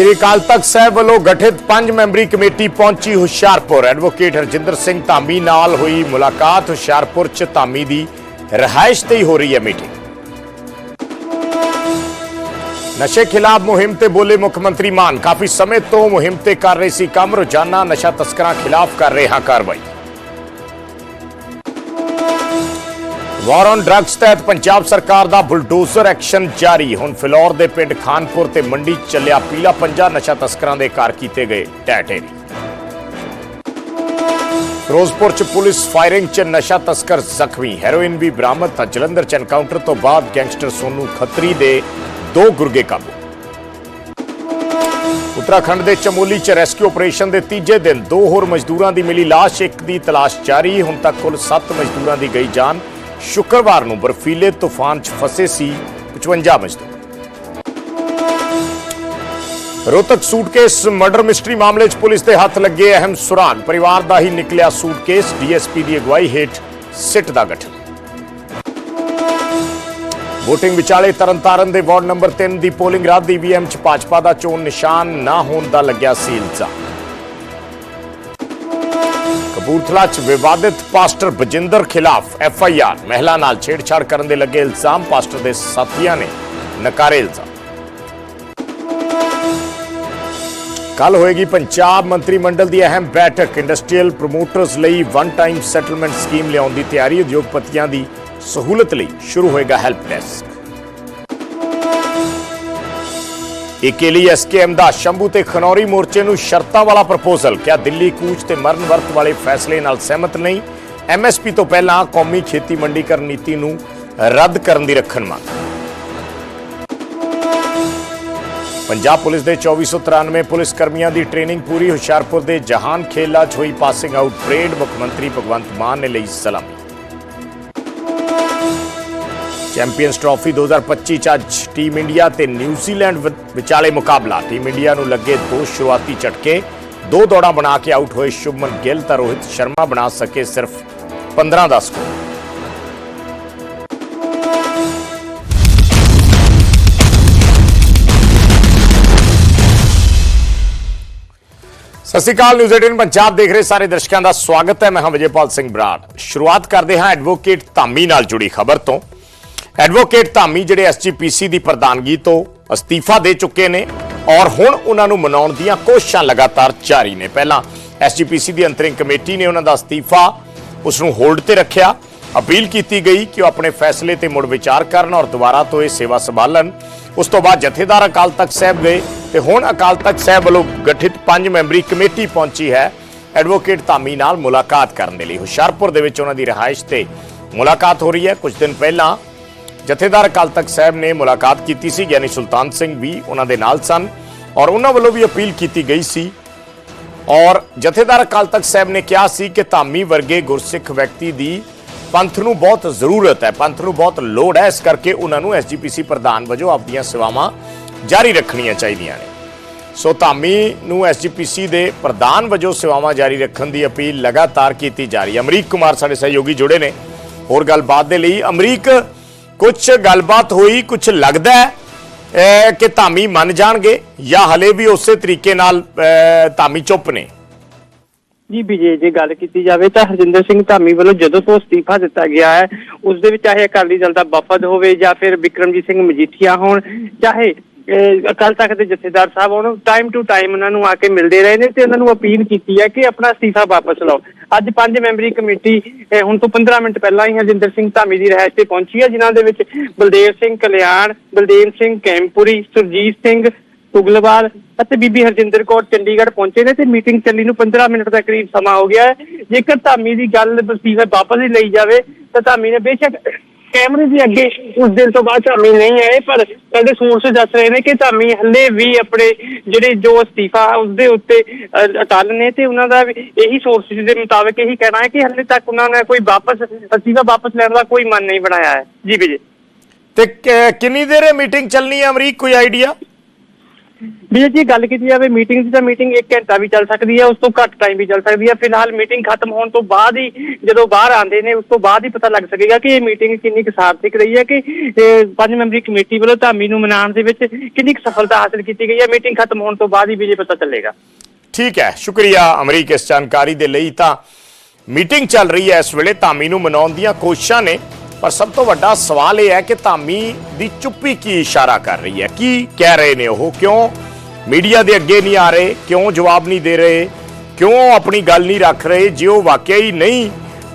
ਸ਼੍ਰੀ ਅਕਾਲ ਤਖਤ ਸਾਹਿਬ ਵੱਲੋਂ ਗਠਿਤ ਪੰਜ ਮੈਂਬਰੀ ਕਮੇਟੀ ਪਹੁੰਚੀ ਹੁਸ਼ਿਆਰਪੁਰ। ਐਡਵੋਕੇਟ ਹਰਜਿੰਦਰ ਸਿੰਘ ਧਾਮੀ ਨਾਲ ਹੋਈ ਮੁਲਾਕਾਤ। ਹੁਸ਼ਿਆਰਪੁਰ ਚ ਧਾਮੀ ਦੀ ਰਿਹਾਇਸ਼ ਤੇ ਹੀ ਹੋ ਰਹੀ ਹੈ ਮੀਟਿੰਗ। ਨਸ਼ੇ ਖਿਲਾਫ ਮੁਹਿੰਮ ਤੇ ਬੋਲੇ ਮੁੱਖ ਮੰਤਰੀ ਮਾਨ। ਕਾਫੀ ਸਮੇਂ ਤੋਂ ਮੁਹਿੰਮ ਤੇ ਕਰ ਰਹੇ ਸੀ ਕੰਮ। ਰੋਜ਼ਾਨਾ ਨਸ਼ਾ ਤਸਕਰਾਂ ਖਿਲਾਫ ਕਰ ਰਹੇ ਹਾਂ ਕਾਰਵਾਈ। ਵਾਰ ਔਨ ਡਰੱਗਸ ਤਹਿਤ ਪੰਜਾਬ ਸਰਕਾਰ ਦਾ ਬੁਲਡੋਜ਼ਰ ਐਕਸ਼ਨ ਜਾਰੀ। ਹੁਣ ਫਿਲੌਰ ਦੇ ਪਿੰਡ ਖਾਨਪੁਰ ਤੇ ਮੰਡੀ ਚੱਲਿਆ ਪੀਲਾ ਪੰਜਾ ਨਸ਼ਾ ਤਸਕਰਾਂ ਦੇ ਘਰ ਕੀਤੇ ਗਏ ਟੈਟੇਰੀ ਫਿਰੋਜ਼ਪੁਰ 'ਚ ਪੁਲਿਸ ਫਾਇਰਿੰਗ 'ਚ ਨਸ਼ਾ ਤਸਕਰ ਜ਼ਖਮੀ। ਹੈਰੋਇਨ ਵੀ ਬਰਾਮਦ, ਤਾਂ ਜਲੰਧਰ 'ਚ ਐਨਕਾਊਂਟਰ ਤੋਂ ਬਾਅਦ ਗੈਂਗਸਟਰ ਸੋਨੂ ਖੱਤਰੀ ਦੇ ਦੋ ਗੁਰਗੇ ਕਾਬੂ। ਉੱਤਰਾਖੰਡ ਦੇ ਚਮੋਲੀ 'ਚ ਰੈਸਕਿਊ ਆਪਰੇਸ਼ਨ ਦੇ ਤੀਜੇ ਦਿਨ ਦੋ ਹੋਰ ਮਜ਼ਦੂਰਾਂ ਦੀ ਮਿਲੀ ਲਾਸ਼, ਇੱਕ ਦੀ ਤਲਾਸ਼ ਜਾਰੀ। ਹੁਣ ਤੱਕ ਕੁੱਲ 7 ਮਜ਼ਦੂਰਾਂ ਦੀ ਗਈ ਜਾਨ। ਸ਼ੁੱਕਰਵਾਰ ਨੂੰ ਬਰਫੀਲੇ ਤੂਫਾਨ 'ਚ ਫਸੇ ਸੀ 55 ਮਜ਼ਦੂਰ ਰੋਹਤਕ ਸੂਟਕੇਸ ਮਰਡਰ ਮਿਸਟਰੀ ਮਾਮਲੇ 'ਚ ਪੁਲਿਸ ਦੇ ਹੱਥ ਲੱਗੇ ਅਹਿਮ ਸੁਰਾਗ ਪਰਿਵਾਰ ਦਾ ਹੀ ਨਿਕਲਿਆ ਸੂਟਕੇਸ, ਡੀਐਸਪੀ ਦੀ ਅਗਵਾਈ ਹੇਠ ਸਿੱਟ ਦਾ ਗਠਨ। ਵੋਟਿੰਗ ਵਿਚਾਲੇ ਤਰਨਤਾਰਨ ਦੇ ਵਾਰਡ ਨੰਬਰ 3 ਦੀ ਪੋਲਿੰਗ ਰਾਤ ਦੀ ਈਵੀਐਮ 'ਚ ਭਾਜਪਾ ਦਾ ਚੋਣ ਨਿਸ਼ਾਨ ਨਾ ਹੋਣ ਦਾ ਲੱਗਿਆ ਸੀ ਇਲਜ਼ਾਮ। ਕਪੂਰਥਲਾ 'ਚ ਵਿਵਾਦਿਤ ਪਾਸਟਰ ਬਜਿੰਦਰ ਖਿਲਾਫ ਐਫਆਈਆਰ ਮਹਿਲਾ ਨਾਲ ਛੇੜਛਾੜ ਕਰਨ ਦੇ ਲੱਗੇ ਇਲਜ਼ਾਮ ਪਾਸਟਰ ਦੇ ਸਾਥੀਆਂ ਨੇ ਨਕਾਰੇ ਇਲਜ਼ਾਮ। ਕੱਲ ਹੋਏਗੀ ਪੰਜਾਬ ਮੰਤਰੀ ਮੰਡਲ ਦੀ ਅਹਿਮ ਬੈਠਕ। ਇੰਡਸਟਰੀਅਲ ਪ੍ਰੋਮੋਟਰਸ ਲਈ ਵਨ ਟਾਈਮ ਸੈਟਲਮੈਂਟ ਸਕੀਮ ਲਿਆਉਣ ਦੀ ਤਿਆਰੀ। ਉਦਯੋਗਪਤੀਆਂ ਦੀ ਸਹੂਲਤ ਲਈ ਸ਼ੁਰੂ ਹੋਏਗਾ ਹੈਲਪ ਡੈਸਕ। ਏਕੇ ਲਈ ਐਸਕੇਐਮ ਦਾ ਸ਼ੰਭੂ ਤੇ ਖਨੌਰੀ ਮੋਰਚੇ ਨੂੰ ਸ਼ਰਤਾਂ ਵਾਲਾ ਪ੍ਰਪੋਜ਼ਲ। ਕਿਹਾ ਦਿੱਲੀ ਕੂਚ ਤੇ ਮਰਨ ਵਰਤ ਵਾਲੇ ਫੈਸਲੇ ਨਾਲ ਸਹਿਮਤ ਨਹੀਂ ਐਮਐਸਪੀ ਤੋਂ ਪਹਿਲਾਂ ਕੌਮੀ ਖੇਤੀ ਮੰਡੀਕਰਨ ਨੀਤੀ ਨੂੰ ਰੱਦ ਕਰਨ ਦੀ ਰੱਖਣ ਮੰਗ। ਪੰਜਾਬ ਪੁਲਿਸ ਦੇ 2493 ਪੁਲਿਸ ਕਰਮੀਆਂ ਦੀ ਟ੍ਰੇਨਿੰਗ ਪੂਰੀ ਹੁਸ਼ਿਆਰਪੁਰ ਦੇ ਜਹਾਨ ਖੇਲਾ 'ਚ ਹੋਈ ਪਾਸਿੰਗ ਆਊਟ ਪਰੇਡ ਮੁੱਖ ਮੰਤਰੀ ਭਗਵੰਤ ਮਾਨ ਨੇ ਲਈ ਸਲਾਮੀ। ਚੈਂਪੀਅਨਸ ਟਰਾਫੀ 2025 ਚ ਅੱਜ ਟੀਮ ਇੰਡੀਆ ਤੇ ਨਿਊਜ਼ੀਲੈਂਡ ਵਿਚਾਲੇ ਮੁਕਾਬਲਾ। ਟੀਮ ਇੰਡੀਆ ਨੂੰ ਲੱਗੇ ਦੋ ਸ਼ੁਰੂਆਤੀ ਝਟਕੇ। ਦੋ ਦੌੜਾਂ ਬਣਾ ਕੇ ਆਊਟ ਹੋਏ ਸ਼ੁਭਮਨ ਗਿੱਲ ਤਾਂ ਰੋਹਿਤ ਸ਼ਰਮਾ ਬਣਾ ਸਕੇ ਸਿਰਫ 15 ਦਾ ਸਕੋਰ। ਸਤਿ ਸ਼੍ਰੀ ਅਕਾਲ, ਨਿਊਜ਼ 18 ਪੰਜਾਬ ਦੇਖ ਰਹੇ ਸਾਰੇ ਦਰਸ਼ਕਾਂ ਦਾ ਸਵਾਗਤ ਹੈ। ਮੈਂ ਹਾਂ ਵਿਜੇਪਾਲ ਸਿੰਘ ਬਰਾੜ। ਸ਼ੁਰੂਆਤ ਕਰਦੇ ਹਾਂ ਐਡਵੋਕੇਟ ਧਾਮੀ ਨਾਲ ਜੁੜੀ ਖਬਰ ਤੋਂ। ਐਡਵੋਕੇਟ ਧਾਮੀ ਜਿਹੜੇ ਐਸਜੀਪੀਸੀ ਦੀ ਪ੍ਰਧਾਨਗੀ ਤੋਂ ਅਸਤੀਫਾ ਦੇ ਚੁੱਕੇ ਨੇ ਔਰ ਹੁਣ ਉਹਨਾਂ ਨੂੰ ਮਨਾਉਣ ਦੀਆਂ ਕੋਸ਼ਿਸ਼ਾਂ ਲਗਾਤਾਰ ਜਾਰੀ ਨੇ। ਪਹਿਲਾਂ ਐਸਜੀਪੀਸੀ ਦੀ ਅੰਤਰਿੰਗ ਕਮੇਟੀ ਨੇ ਉਹਨਾਂ ਦਾ ਅਸਤੀਫਾ ਉਸ ਨੂੰ ਹੋਲਡ ਤੇ ਰੱਖਿਆ। ਅਪੀਲ ਕੀਤੀ ਗਈ ਕਿ ਉਹ ਆਪਣੇ ਫੈਸਲੇ ਤੇ ਮੁੜ ਵਿਚਾਰ ਕਰਨ ਔਰ ਦੁਬਾਰਾ ਤੋਂ ਇਹ ਸੇਵਾ ਸੰਭਾਲਣ। ਉਸ ਤੋਂ ਬਾਅਦ ਜਥੇਦਾਰ ਅਕਾਲ ਤਖਤ ਸਾਹਿਬ ਗਏ ਤੇ ਹੁਣ ਅਕਾਲ ਤਖਤ ਸਾਹਿਬ ਵੱਲੋਂ ਗਠਿਤ ਪੰਜ ਮੈਂਬਰੀ ਕਮੇਟੀ ਪਹੁੰਚੀ ਹੈ। ਐਡਵੋਕੇਟ ਧਾਮੀ ਨਾਲ ਮੁਲਾਕਾਤ ਕਰਨ ਦੇ ਲਈ ਹੁਸ਼ਿਆਰਪੁਰ ਦੇ ਵਿੱਚ ਉਹਨਾਂ ਦੀ ਰਿਹਾਇਸ਼ ਤੇ ਮੁਲਾਕਾਤ ਹੋ ਰਹੀ ਹੈ। ਕੁਝ ਦਿਨ ਪਹਿਲਾਂ ਜਥੇਦਾਰ ਅਕਾਲ ਤਖਤ ਸਾਹਿਬ ਨੇ ਮੁਲਾਕਾਤ ਕੀਤੀ ਸੀ ਗਿਆਨੀ ਸੁਲਤਾਨ ਸਿੰਘ ਵੀ ਉਹਨਾਂ ਦੇ ਨਾਲ ਸਨ ਔਰ ਉਹਨਾਂ ਵੱਲੋਂ ਵੀ ਅਪੀਲ ਕੀਤੀ ਗਈ ਸੀ। ਔਰ ਜਥੇਦਾਰ ਅਕਾਲ ਤਖਤ ਸਾਹਿਬ ਨੇ ਕਿਹਾ ਸੀ ਕਿ ਧਾਮੀ ਵਰਗੇ ਗੁਰਸਿੱਖ ਵਿਅਕਤੀ ਦੀ ਪੰਥ ਨੂੰ ਬਹੁਤ ਜ਼ਰੂਰਤ ਹੈ, ਪੰਥ ਨੂੰ ਬਹੁਤ ਲੋੜ ਹੈ, ਇਸ ਕਰਕੇ ਉਹਨਾਂ ਨੂੰ ਐਸਜੀਪੀਸੀ ਪ੍ਰਧਾਨ ਵਜੋਂ ਆਪਣੀਆਂ ਸੇਵਾਵਾਂ ਜਾਰੀ ਰੱਖਣੀਆਂ ਚਾਹੀਦੀਆਂ ਨੇ। ਸੋ ਧਾਮੀ ਨੂੰ ਐਸਜੀਪੀਸੀ ਦੇ ਪ੍ਰਧਾਨ ਵਜੋਂ ਸੇਵਾਵਾਂ ਜਾਰੀ ਰੱਖਣ ਦੀ ਅਪੀਲ ਲਗਾਤਾਰ ਕੀਤੀ ਜਾ ਰਹੀ ਹੈ। ਅਮਰੀਕ ਕੁਮਾਰ ਸਾਡੇ ਸਹਿਯੋਗੀ ਜੁੜੇ ਨੇ। ਹੋਰ ਗੱਲਬਾਤ ਦੇ ਲਈ ਅਮਰੀਕ ਕੁਝ ਗੱਲਬਾਤ ਹੋਈ ਕੁਝ ਲੱਗਦਾ ਹੈ ਕਿ ਧਾਮੀ ਮੰਨ ਜਾਣਗੇ ਜਾਂ ਹਲੇ ਵੀ ਉਸੇ ਤਰੀਕੇ ਨਾਲ ਅਹ, ਧਾਮੀ ਚੁੱਪ ਨੇ? ਜੀ ਵਿਜੇ ਜੇ ਗੱਲ ਕੀਤੀ ਜਾਵੇ ਤਾਂ ਹਰਜਿੰਦਰ ਸਿੰਘ ਧਾਮੀ ਵੱਲੋਂ ਜਦੋਂ ਤੋਂ ਅਸਤੀਫਾ ਦਿੱਤਾ ਗਿਆ ਹੈ ਉਸ ਦੇ ਵਿੱਚ ਚਾਹੇ ਅਕਾਲੀ ਦਲ ਦਾ ਵਫਦ ਹੋਵੇ ਜਾਂ ਫਿਰ ਵਿਕਰਮਜੀਤ ਸਿੰਘ ਮਜੀਠੀਆ ਹੋਣ ਚਾਹੇ ਅਕਾਲ ਤਖਤ ਦੇ ਜਥੇਦਾਰ ਸਾਹਿਬ ਹੋਣ ਟਾਈਮ ਟੂ ਟਾਈਮ ਉਹਨਾਂ ਨੂੰ ਆ ਕੇ ਮਿਲਦੇ ਰਹੇ ਨੇ ਤੇ ਉਹਨਾਂ ਨੂੰ ਅਪੀਲ ਕੀਤੀ ਹੈ ਕਿ ਆਪਣਾ ਅਸਤੀਫਾ ਵਾਪਸ ਲਓ। ਅੱਜ ਪੰਜ ਮੈਂਬਰੀ ਕਮੇਟੀ ਹੁਣ ਤੋਂ 15 ਮਿੰਟ ਪਹਿਲਾਂ ਹੀ ਹਰਜਿੰਦਰ ਸਿੰਘ ਧਾਮੀ ਦੀ ਰਿਹਾਇਸ਼ ਤੇ ਪਹੁੰਚੀ ਹੈ, ਜਿਨ੍ਹਾਂ ਦੇ ਵਿੱਚ ਬਲਦੇਵ ਸਿੰਘ ਕਲਿਆਣ, ਬਲਦੇਵ ਸਿੰਘ ਕੈਂਪੂਰੀ, ਸੁਰਜੀਤ ਸਿੰਘ ਤੁਗਲਵਾਲ ਅਤੇ ਬੀਬੀ ਹਰਜਿੰਦਰ ਕੌਰ ਚੰਡੀਗੜ੍ਹ ਪਹੁੰਚੇ ਨੇ ਤੇ ਮੀਟਿੰਗ ਚੱਲੀ ਨੂੰ 15 ਮਿੰਟ ਦਾ ਕਰੀਬ ਸਮਾਂ ਹੋ ਗਿਆ ਹੈ। ਜੇਕਰ ਧਾਮੀ ਦੀ ਗੱਲ ਵਸੀਫਾ ਵਾਪਸ ਹੀ ਲਈ ਜਾਵੇ, ਤਾਂ ਧਾਮੀ ਨੇ ਬੇਸ਼ੱਕ ਕੈਮਰੇ ਦੇ ਅੱਗੇ ਉਸ ਦਿਨ ਤੋਂ ਬਾਅਦ ਧਾਮੀ ਨਹੀਂ ਆਏ ਪਰ ਸਾਡੇ ਸੋਰਸ ਦੱਸ ਰਹੇ ਨੇ ਕਿ ਧਾਮੀ ਹੱਲੇ ਵੀ ਆਪਣੇ ਜਿਹੜੇ ਜੋ ਅਸਤੀਫਾ ਉਸ ਦੇ ਉੱਤੇ ਅ, ਅਟਲ ਨੇ ਤੇ ਉਹਨਾਂ ਦਾ ਇਹੀ ਸੋਰਸ ਦੇ ਮੁਤਾਬਕ ਇਹੀ ਕਹਿਣਾ ਹੈ ਕਿ ਹੱਲੇ ਤੱਕ ਉਹਨਾਂ ਨੇ ਕੋਈ ਵਾਪਸ ਅਸਤੀਫਾ ਵਾਪਸ ਲੈਣ ਦਾ ਕੋਈ ਮਨ ਨਹੀਂ ਬਣਾਇਆ ਹੈ। ਜੀ ਵਿਜੇ। ਤੇ ਕਿੰਨੀ ਦੇਰ ਇਹ ਮੀਟਿੰਗ ਚੱਲਣੀ ਹੈ ਅਮਰੀਕ? ਕੋਈ ਆਈਡੀਆ? ਵੀ ਜੀ ਗੱਲ ਕੀਤੀ ਜਾਵੇ ਮੀਟਿੰਗ ਦੀ ਤਾਂ ਮੀਟਿੰਗ 1 ਘੰਟਾ ਵੀ ਚੱਲ ਸਕਦੀ ਹੈ, ਉਸ ਤੋਂ ਘੱਟ ਟਾਈਮ ਵੀ ਚੱਲ ਸਕਦੀ ਹੈ। ਫਿਲਹਾਲ ਮੀਟਿੰਗ ਖਤਮ ਹੋਣ ਤੋਂ ਬਾਅਦ ਹੀ ਜਦੋਂ ਬਾਹਰ ਆਉਂਦੇ ਨੇ, ਉਸ ਤੋਂ ਬਾਅਦ ਹੀ ਪਤਾ ਲੱਗ ਸਕੇਗਾ ਕਿ ਇਹ ਮੀਟਿੰਗ ਕਿੰਨੀ ਕੁ ਸਾਰਥਕ ਰਹੀ ਹੈ ਕਿ ਪੰਜ ਮੈਂਬਰੀ ਕਮੇਟੀ ਵੱਲੋਂ ਧਾਮੀ ਨੂੰ ਮਨਾਉਣ ਦੇ ਵਿੱਚ ਕਿੰਨੀ ਕੁ ਸਫਲਤਾ ਹਾਸਲ ਕੀਤੀ ਗਈ ਹੈ। ਮੀਟਿੰਗ ਖਤਮ ਹੋਣ ਤੋਂ ਬਾਅਦ ਹੀ ਵੀ ਜੇ ਪਤਾ ਚੱਲੇਗਾ। ਠੀਕ ਹੈ, ਸ਼ੁਕਰੀਆ ਅਮਰੀਕ ਇਸ ਜਾਣਕਾਰੀ ਦੇ ਲਈ। ਤਾਂ ਮੀਟਿੰਗ ਚੱਲ ਰਹੀ ਹੈ ਇਸ ਵੇਲੇ। ਧਾਮੀ ਨੂੰ ਮਨਾਉਣ ਦੀਆਂ ਕੋਸ਼ਿਸ਼ਾਂ ਨੇ। ਪਰ ਸਭ ਤੋਂ ਵੱਡਾ ਸਵਾਲ ਇਹ ਹੈ ਕਿ ਧਾਮੀ ਦੀ ਚੁੱਪੀ ਕੀ ਇਸ਼ਾਰਾ ਕਰ ਰਹੀ ਹੈ? ਕੀ ਕਹਿ ਰਹੇ ਨੇ ਉਹ? ਕਿਉਂ ਮੀਡੀਆ ਦੇ ਅੱਗੇ ਨਹੀਂ ਆ ਰਹੇ? ਕਿਉਂ ਜਵਾਬ ਨਹੀਂ ਦੇ ਰਹੇ? ਕਿਉਂ ਆਪਣੀ ਗੱਲ ਨਹੀਂ ਰੱਖ ਰਹੇ? ਜੇ ਉਹ ਵਾਕਿਆ ਹੀ ਨਹੀਂ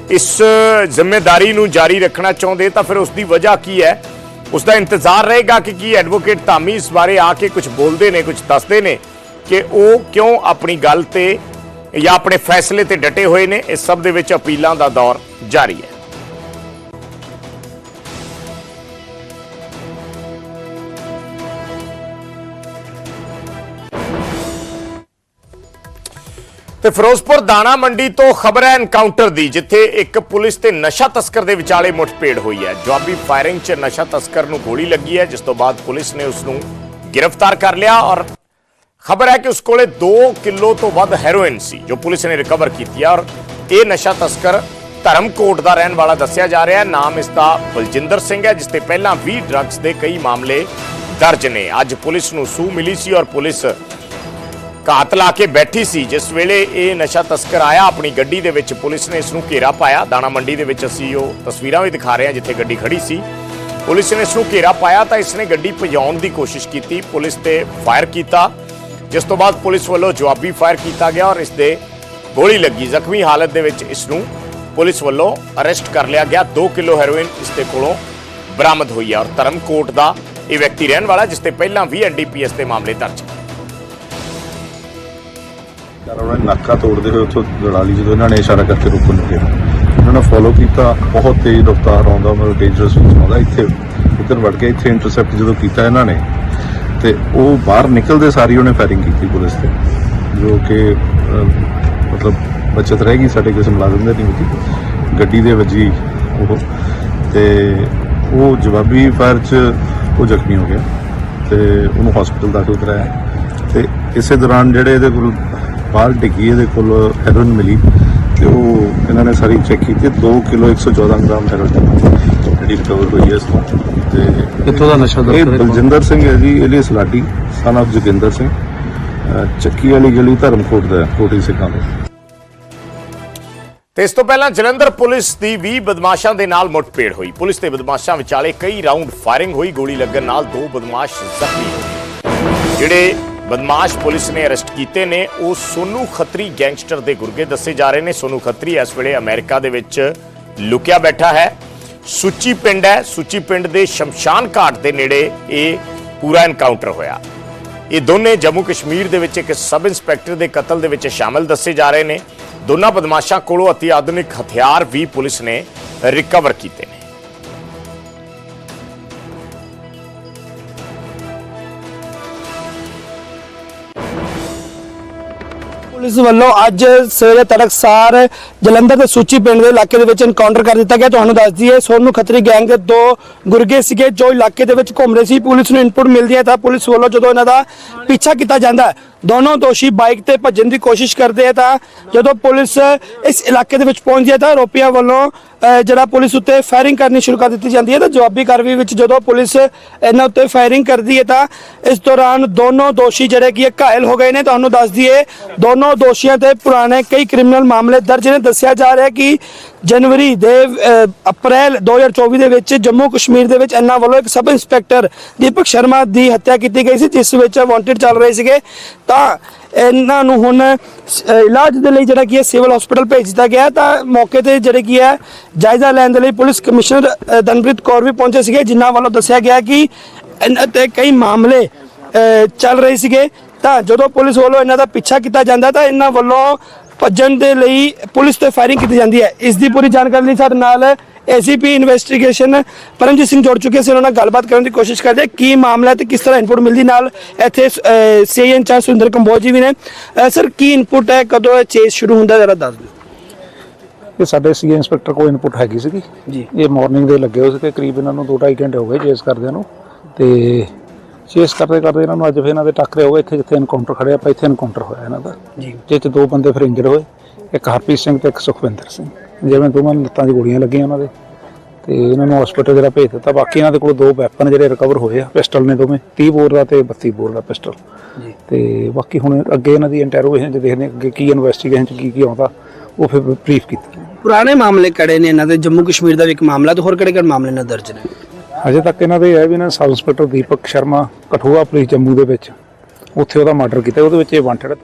ਇਸ ਜ਼ਿੰਮੇਵਾਰੀ ਨੂੰ ਜਾਰੀ ਰੱਖਣਾ ਚਾਹੁੰਦੇ ਤਾਂ ਫਿਰ ਉਸ ਦੀ ਵਜ੍ਹਾ ਕੀ ਹੈ? ਉਸ ਦਾ ਇੰਤਜ਼ਾਰ ਰਹੇਗਾ ਕਿ ਕੀ ਐਡਵੋਕੇਟ ਧਾਮੀ ਇਸ ਬਾਰੇ ਆ ਕੇ ਕੁਝ ਬੋਲਦੇ ਨੇ, ਕੁਝ ਦੱਸਦੇ ਨੇ ਕਿ ਉਹ ਕਿਉਂ ਆਪਣੀ ਗੱਲ ਤੇ ਜਾਂ ਆਪਣੇ ਫੈਸਲੇ ਤੇ ਡਟੇ ਹੋਏ ਨੇ? ਇਸ ਸਭ ਦੇ ਵਿੱਚ ਅਪੀਲਾਂ ਦਾ ਦੌਰ ਜਾਰੀ ਹੈ। ਤੇ ਫਿਰੋਜ਼ਪੁਰ ਦਾਣਾ ਮੰਡੀ ਤੋਂ ਖਬਰ ਹੈ ਐਨਕਾਊਂਟਰ ਦੀ, ਜਿੱਥੇ ਇੱਕ ਪੁਲਿਸ ਤੇ ਨਸ਼ਾ ਤਸਕਰ ਦੇ ਵਿਚਾਲੇ ਮੁੱਠਭੇੜ ਹੋਈ ਹੈ। ਜਵਾਬੀ ਫਾਇਰਿੰਗ 'ਚ ਨਸ਼ਾ ਤਸਕਰ ਨੂੰ ਗੋਲੀ ਲੱਗੀ ਹੈ, ਜਿਸ ਤੋਂ ਬਾਅਦ ਪੁਲਿਸ ਨੇ ਉਸ ਨੂੰ ਗ੍ਰਿਫਤਾਰ ਕਰ ਲਿਆ ਔਰ ਖਬਰ ਹੈ ਕਿ ਉਸ ਕੋਲੇ 2 ਕਿਲੋ ਤੋਂ ਵੱਧ ਹੈਰੋਇਨ ਸੀ, ਜੋ ਪੁਲਿਸ ਨੇ ਰਿਕਵਰ ਕੀਤੀ ਹੈ ਔਰ ਇਹ ਨਸ਼ਾ ਤਸਕਰ ਧਰਮਕੋਟ ਦਾ ਰਹਿਣ ਵਾਲਾ ਦੱਸਿਆ ਜਾ ਰਿਹਾ ਹੈ। ਨਾਮ ਇਸ ਦਾ ਬਲਜਿੰਦਰ ਸਿੰਘ ਹੈ, ਜਿਸ ਤੇ ਪਹਿਲਾਂ 20 ਡਰੱਗਸ ਦੇ ਕਈ ਮਾਮਲੇ ਦਰਜ ਨੇ। ਅੱਜ ਪੁਲਿਸ ਨੂੰ ਸੂ ਮਿਲੀ ਸੀ ਔਰ ਪੁਲਿਸ ਘਾਤ ਲਾ ਕੇ ਬੈਠੀ ਸੀ। ਜਿਸ ਵੇਲੇ ਇਹ ਨਸ਼ਾ ਤਸਕਰ ਆਇਆ, ਆਪਣੀ ਗੱਡੀ ਦੇ ਵਿੱਚ ਪੁਲਿਸ ਨੇ ਇਸ ਨੂੰ ਘੇਰਾ ਪਾਇਆ। ਦਾਣਾ ਮੰਡੀ ਦੇ ਵਿੱਚ ਅਸੀਂ ਉਹ ਤਸਵੀਰਾਂ ਵੀ ਦਿਖਾ ਰਹੇ ਹਾਂ, ਜਿੱਥੇ ਗੱਡੀ ਖੜੀ ਸੀ। ਪੁਲਿਸ ਨੇ ਇਸ ਨੂੰ ਘੇਰਾ ਪਾਇਆ ਤਾਂ ਇਸ ਨੇ ਗੱਡੀ ਭਜਾਉਣ ਦੀ ਕੋਸ਼ਿਸ਼ ਕੀਤੀ। ਪੁਲਿਸ ਤੇ ਫਾਇਰ ਕੀਤਾ। ਜਿਸ ਤੋਂ ਬਾਅਦ ਪੁਲਿਸ ਵੱਲੋਂ ਜਵਾਬੀ ਫਾਇਰ ਕੀਤਾ ਗਿਆ ਔਰ ਇਸ ਦੇ ਗੋਲੀ ਲੱਗੀ। ਜ਼ਖਮੀ ਹਾਲਤ ਦੇ ਵਿੱਚ ਇਸ ਨੂੰ ਪੁਲਿਸ ਵੱਲੋਂ ਅਰੈਸਟ ਕਰ ਲਿਆ ਗਿਆ। 2 ਕਿਲੋ ਹੈਰੋਇਨ ਇਸ ਦੇ ਕੋਲੋਂ ਬਰਾਮਦ ਹੋਈ ਹੈ ਔਰ ਧਰਮਕੋਟ ਦਾ ਇਹ ਵਿਅਕਤੀ ਰਹਿਣ ਵਾਲਾ, ਜਿਸ ਤੇ ਪਹਿਲਾਂ ਵੀ ਐਨਡੀਪੀਐਸ ਦੇ ਮਾਮਲੇ ਦਰਜ ਯਾਰ ਉਹਨਾਂ ਨੇ ਨਾਕਾ ਤੋੜਦੇ ਹੋਏ ਉੱਥੋਂ ਲੜਾ ਲਈ ਜਦੋਂ ਇਹਨਾਂ ਨੇ ਇਸ਼ਾਰਾ ਕਰਕੇ ਰੁਕਣ ਲੱਗੇ ਉਹਨਾਂ ਨੇ ਫੋਲੋ ਕੀਤਾ, ਬਹੁਤ ਤੇਜ਼ ਰਫ਼ਤਾਰ ਆਉਂਦਾ, ਮਤਲਬ ਡੇਂਜਰਸ ਆਉਂਦਾ ਇੱਥੇ। ਇੱਧਰ ਵੜ ਕੇ ਇੱਥੇ ਇੰਟਰਸੈਪਟ ਜਦੋਂ ਕੀਤਾ ਇਹਨਾਂ ਨੇ, ਤੇ ਉਹ ਬਾਹਰ ਨਿਕਲਦੇ ਸਾਰੀ ਉਹਨੇ ਫਾਇਰਿੰਗ ਕੀਤੀ ਪੁਲਿਸ ਤੇ, ਜੋ ਕਿ ਮਤਲਬ ਬਚਤ ਰਹਿ ਗਈ ਸਾਡੇ ਕਿਸੇ ਮੁਲਾਜ਼ਮ ਦੇ ਨਹੀਂ ਹੋਈ ਗੱਡੀ ਦੇ ਵੱਜੀ ਉਹ, ਤੇ ਉਹ ਜਵਾਬੀ ਫਾਇਰ 'ਚ ਉਹ ਜ਼ਖਮੀ ਹੋ ਗਿਆ, ਤੇ ਉਹਨੂੰ ਹਸਪੀਟਲ ਦਾਖਲ ਕਰਾਇਆ। ਤੇ ਇਸੇ ਦੌਰਾਨ ਜਿਹੜੇ ਇਹਦੇ ਕੋਲ ਬਾਹਰ ਡਿੱਗੀ ਇਹਦੇ ਕੋਲ ਹੈਰੋਇਨ ਮਿਲੀ ਤੇ ਉਹ ਇਹਨਾਂ ਨੇ ਸਾਰੀ ਚੈੱਕ ਕੀਤੀ 2 ਕਿਲੋ 114 ਗ੍ਰਾਮ ਹੈਰੋਇਨ ਜਿਹੜੀ ਰਿਕਵਰ ਹੋਈ ਹੈ ਇਸ ਤੋਂ। ਤੇ ਕਿੱਥੋਂ ਦਾ ਨਸ਼ਾ ਇਹ? ਬਲਜਿੰਦਰ ਸਿੰਘ ਹੈ ਜੀ ਇਹਲੀ ਸਲਾਟੀ ਸਨ of ਜੋਗਿੰਦਰ ਸਿੰਘ। ਚੱਕੀ ਵਾਲੀ ਗਲੀ ਧਰਮਕੋਟ ਦਾ ਕੋਟੀ ਸਿੰਘਾਂ ਦਾ ਤੇ ਇਸ ਤੋਂ ਪਹਿਲਾਂ ਜਲੰਧਰ ਪੁਲਿਸ ਦੀ 20 ਬਦਮਾਸ਼ਾਂ ਦੇ ਨਾਲ ਮੁੱਠਭੇੜ ਹੋਈ। ਪੁਲਿਸ ਤੇ ਬਦਮਾਸ਼ਾਂ ਵਿਚਾਲੇ ਕਈ ਰਾਉਂਡ ਫਾਇਰਿੰਗ ਹੋਈ ਗੋਲੀ ਲੱਗਣ ਨਾਲ ਦੋ ਬਦਮਾਸ਼ ਜ਼ਖਮੀ ਹੋ ਗਏ। ਜਿਹੜੇ ਬਦਮਾਸ਼ ਪੁਲਿਸ ਨੇ ਅਰੈਸਟ ਕੀਤੇ ਨੇ। ਉਹ ਸੋਨੂ ਖੱਤਰੀ ਗੈਂਗਸਟਰ ਦੇ ਗੁਰਗੇ ਦੱਸੇ ਜਾ ਰਹੇ ਨੇ। ਸੋਨੂ ਖੱਤਰੀ ਇਸ ਵੇਲੇ ਅਮਰੀਕਾ ਦੇ ਵਿੱਚ ਲੁਕਿਆ ਬੈਠਾ ਹੈ। ਸੁੱਚੀ ਪਿੰਡ ਹੈ। ਸੁੱਚੀ ਪਿੰਡ ਦੇ ਸ਼ਮਸ਼ਾਨ ਘਾਟ ਦੇ ਨੇੜੇ ਇਹ ਪੂਰਾ ਐਨਕਾਊਂਟਰ ਹੋਇਆ। ਇਹ ਦੋਨੇ ਜੰਮੂ ਕਸ਼ਮੀਰ ਦੇ ਵਿੱਚ ਇੱਕ ਸਬ ਇੰਸਪੈਕਟਰ ਦੇ ਕਤਲ ਦੇ ਵਿੱਚ ਸ਼ਾਮਲ ਦੱਸੇ ਜਾ ਰਹੇ ਨੇ। ਦੋਨਾਂ ਬਦਮਾਸ਼ਾਂ ਕੋਲੋਂ ਅਤਿ ਆਧੁਨਿਕ ਹਥਿਆਰ ਵੀ ਪੁਲਿਸ ਨੇ ਰਿਕਵਰ ਕੀਤੇ ਨੇ। ਪੁਲਿਸ ਵੱਲੋਂ ਅੱਜ ਸਵੇਰੇ ਤੜਕਸਾਰ ਜਲੰਧਰ ਦੇ ਸੂਚੀ ਪਿੰਡ ਦੇ ਇਲਾਕੇ ਦੇ ਵਿੱਚ ਐਨਕਾਊਂਟਰ ਕਰ ਦਿੱਤਾ ਗਿਆ। ਤੁਹਾਨੂੰ ਦੱਸ ਦਈਏ, ਸੋਨੂ ਖੱਤਰੀ ਗੈਂਗ ਦੇ ਦੋ ਗੁਰਗੇ ਸੀਗੇ ਜੋ ਇਲਾਕੇ ਦੇ ਵਿੱਚ ਘੁੰਮ ਰਹੇ ਸੀ। ਪੁਲਿਸ ਨੂੰ ਇਨਪੁਟ ਮਿਲਦੀ ਹੈ ਤਾਂ ਪੁਲਿਸ ਵੱਲੋਂ ਜਦੋਂ ਇਹਨਾਂ ਦਾ ਪਿੱਛਾ ਕੀਤਾ ਜਾਂਦਾ ਦੋਨੋਂ ਦੋਸ਼ੀ ਬਾਈਕ ਤੇ ਭੱਜਣ ਦੀ ਕੋਸ਼ਿਸ਼ ਕਰਦੇ ਆ ਤਾਂ ਜਦੋਂ ਪੁਲਿਸ ਇਸ ਇਲਾਕੇ ਦੇ ਵਿੱਚ ਪਹੁੰਚਦੀ ਹੈ ਤਾਂ ਆਰੋਪੀਆਂ ਵੱਲੋਂ ਜਿਹੜਾ ਪੁਲਿਸ ਉੱਤੇ ਫਾਇਰਿੰਗ ਕਰਨੀ ਸ਼ੁਰੂ ਕਰ ਦਿੱਤੀ ਜਾਂਦੀ ਹੈ ਤਾਂ ਜਵਾਬੀ ਕਾਰਵਾਈ ਵਿੱਚ ਜਦੋਂ ਪੁਲਿਸ ਇਹਨਾਂ ਉੱਤੇ ਫਾਇਰਿੰਗ ਕਰਦੀ ਹੈ ਤਾਂ ਇਸ ਦੌਰਾਨ ਦੋਨੋਂ ਦੋਸ਼ੀ ਜਿਹੜੇ ਕਿ ਘਾਇਲ ਹੋ ਗਏ ਨੇ, ਤੁਹਾਨੂੰ ਦੱਸ ਦਈਏ, ਦੋਨੋਂ ਦੋਸ਼ੀਆਂ ਤੇ ਪੁਰਾਣੇ ਕਈ ਕ੍ਰਿਮੀਨਲ ਮਾਮਲੇ ਦਰਜ ਨੇ। ਦੱਸਿਆ ਜਾ ਰਿਹਾ ਕਿ ਜਨਵਰੀ ਦੇ ਅਹ, ਅਪ੍ਰੈਲ 2024 ਦੇ ਵਿੱਚ ਜੰਮੂ ਕਸ਼ਮੀਰ ਦੇ ਵਿੱਚ ਇਹਨਾਂ ਵੱਲੋਂ ਇੱਕ ਸਬ ਇੰਸਪੈਕਟਰ ਦੀਪਕ ਸ਼ਰਮਾ ਦੀ ਹੱਤਿਆ ਕੀਤੀ ਗਈ ਸੀ ਜਿਸ ਵਿੱਚ ਵਾਂਟਡ ਚੱਲ ਰਹੇ ਸੀਗੇ। ਤਾਂ ਇਹਨਾਂ ਨੂੰ ਹੁਣ ਇਲਾਜ ਦੇ ਲਈ ਜਿਹੜਾ ਕੀ ਹੈ ਸਿਵਲ ਹਸਪੀਟਲ ਭੇਜ ਦਿੱਤਾ ਗਿਆ। ਤਾਂ ਮੌਕੇ ਤੇ ਜਿਹੜੇ ਕੀ ਹੈ ਜਾਇਜ਼ਾ ਲੈਣ ਦੇ ਲਈ ਪੁਲਿਸ ਕਮਿਸ਼ਨਰ ਦਨਪ੍ਰੀਤ ਕੌਰ ਵੀ ਪਹੁੰਚੇ ਸੀਗੇ ਜਿਨ੍ਹਾਂ ਵੱਲੋਂ ਦੱਸਿਆ ਗਿਆ ਕਿ ਇਹਨਾਂ ਤੇ ਕਈ ਮਾਮਲੇ ਚੱਲ ਰਹੇ ਸੀਗੇ। ਤਾਂ ਜਦੋਂ ਪੁਲਿਸ ਵੱਲੋਂ ਇਹਨਾਂ ਦਾ ਪਿੱਛਾ ਕੀਤਾ ਜਾਂਦਾ ਤਾਂ ਇਹਨਾਂ ਵੱਲੋਂ ਭੱਜਣ ਦੇ ਲਈ ਪੁਲਿਸ ਤੇ ਫਾਇਰਿੰਗ ਕੀਤੀ ਜਾਂਦੀ ਹੈ। ਇਸ ਦੀ ਪੂਰੀ ਜਾਣਕਾਰੀ ਲਈ ਸਾਡੇ ਨਾਲ ਏਸੀਪੀ ਇਨਵੈਸਟੀਗੇਸ਼ਨ ਪਰਮਜੀਤ ਸਿੰਘ ਜੁੜ ਚੁੱਕੇ ਸੀ। ਉਹਨਾਂ ਨਾਲ ਗੱਲਬਾਤ ਕਰਨ ਦੀ ਕੋਸ਼ਿਸ਼ ਕਰਦੇ। ਕੀ ਮਾਮਲਾ ਤੇ ਕਿਸ ਤਰ੍ਹਾਂ ਇਨਪੁਟ ਮਿਲਦੀ? ਨਾਲ ਇੱਥੇ ਸੀਐਨ ਚਾਰ ਸੁੰਦਰ ਕੰਬੋਜ ਜੀ ਵੀ ਨੇ। ਸਰ ਕੀ ਇਨਪੁਟ ਹੈ? ਕਦੋਂ ਇਹ ਚੇਸ ਸ਼ੁਰੂ ਹੁੰਦਾ ਜਰਾ ਦੱਸ ਦਿਓ। ਇਹ ਸਾਡੇ ਸੀ ਇੰਸਪੈਕਟਰ ਕੋਲ ਇਨਪੁਟ ਹੈਗੀ ਸੀਗੀ। ਜੀ। ਇਹ ਮਾਰਨਿੰਗ ਦੇ ਲੱਗੇ ਹੋਏ ਸੀ ਤੇ ਕਰੀਬ ਇਹਨਾਂ ਨੂੰ 2.5 ਘੰਟੇ ਹੋ ਗਏ ਚੇਸ ਕਰਦਿਆਂ ਨੂੰ। ਤੇ ਚੇਸ ਕਰਦੇ ਕਰਦੇ ਇਹਨਾਂ ਨੂੰ ਅੱਜ ਫਿਰ ਇਹਨਾਂ ਦੇ ਟੱਕਰੇ ਹੋ ਗਏ ਇੱਥੇ ਜਿੱਥੇ ਐਨਕਾਊਂਟਰ ਖੜਿਆ ਆਪਾਂ ਇੱਥੇ ਐਨਕਾਊਂਟਰ ਹੋਇਆ ਇਹਨਾਂ ਦਾ। ਜੀ। ਜਿਹ 'ਚ ਦੋ ਬੰਦੇ ਫਿਰ ਇੰਜਰ ਹੋਏ ਇੱਕ ਹਰਪ੍ਰੀਤ ਸਿੰਘ ਤੇ ਇੱਕ ਸੁਖਵਿੰਦਰ ਸਿੰਘ। ਜਿਵੇਂ ਦੋਵਾਂ ਨੂੰ ਲੱਤਾਂ 'ਚ ਗੋਲੀਆਂ ਲੱਗੀਆਂ ਉਹਨਾਂ ਦੇ। ਤੇ ਇਹਨਾਂ ਨੂੰ ਹਸਪੀਟਲ ਜਿਹੜਾ ਭੇਜ ਦਿੱਤਾ। ਬਾਕੀ ਇਹਨਾਂ ਦੇ ਕੋਲ ਦੋ ਵੈਪਨ ਜਿਹੜੇ ਰਿਕਵਰ ਹੋਏ ਆ ਪਿਸਟਲ ਨੇ ਦੋਵੇਂ 30 ਬੋਰ ਦਾ ਤੇ 32 ਬੋਰ ਦਾ ਪਿਸਟਲ ਜੀ। ਤੇ ਬਾਕੀ ਹੁਣ ਅੱਗੇ ਇਹਨਾਂ ਦੀ ਇੰਟਰੋਗੇਸ਼ਨ 'ਚ ਦੇਖਦੇ ਹਾਂ ਅੱਗੇ ਕੀ ਇਨਵੈਸਟੀਗੇਸ਼ਨ 'ਚ ਕੀ ਕੀ ਆਉਂਦਾ। ਉਹ ਫਿਰ ਬਰੀਫ ਕੀਤਾ। ਪੁਰਾਣੇ ਮਾਮਲੇ ਕੜੇ ਨੇ ਇਹਨਾਂ ਦੇ? ਜੰਮੂ ਕਸ਼ਮੀਰ ਦਾ ਵੀ ਇੱਕ ਮਾਮਲਾ ਤੇ ਹੋਰ ਕਿਹੜੇ ਕਿਹੜੇ ਮਾਮਲੇ ਨਾਲ ਦਰਜ ਨੇ? ਅਜੇ ਤੱਕ ਇਹਨਾਂ ਦੇ ਇਹ ਹੈ ਵੀ ਇਹਨਾਂ sub inspector Deepak Sharma, Kathua police Jammu ਦੇ ਵਿੱਚ, ਉੱਥੇ ਉਹਦਾ ਮਰਡਰ ਕੀਤਾ ਉਹਦੇ ਵਿੱਚ ਇਹ ਵਾਂਟਡ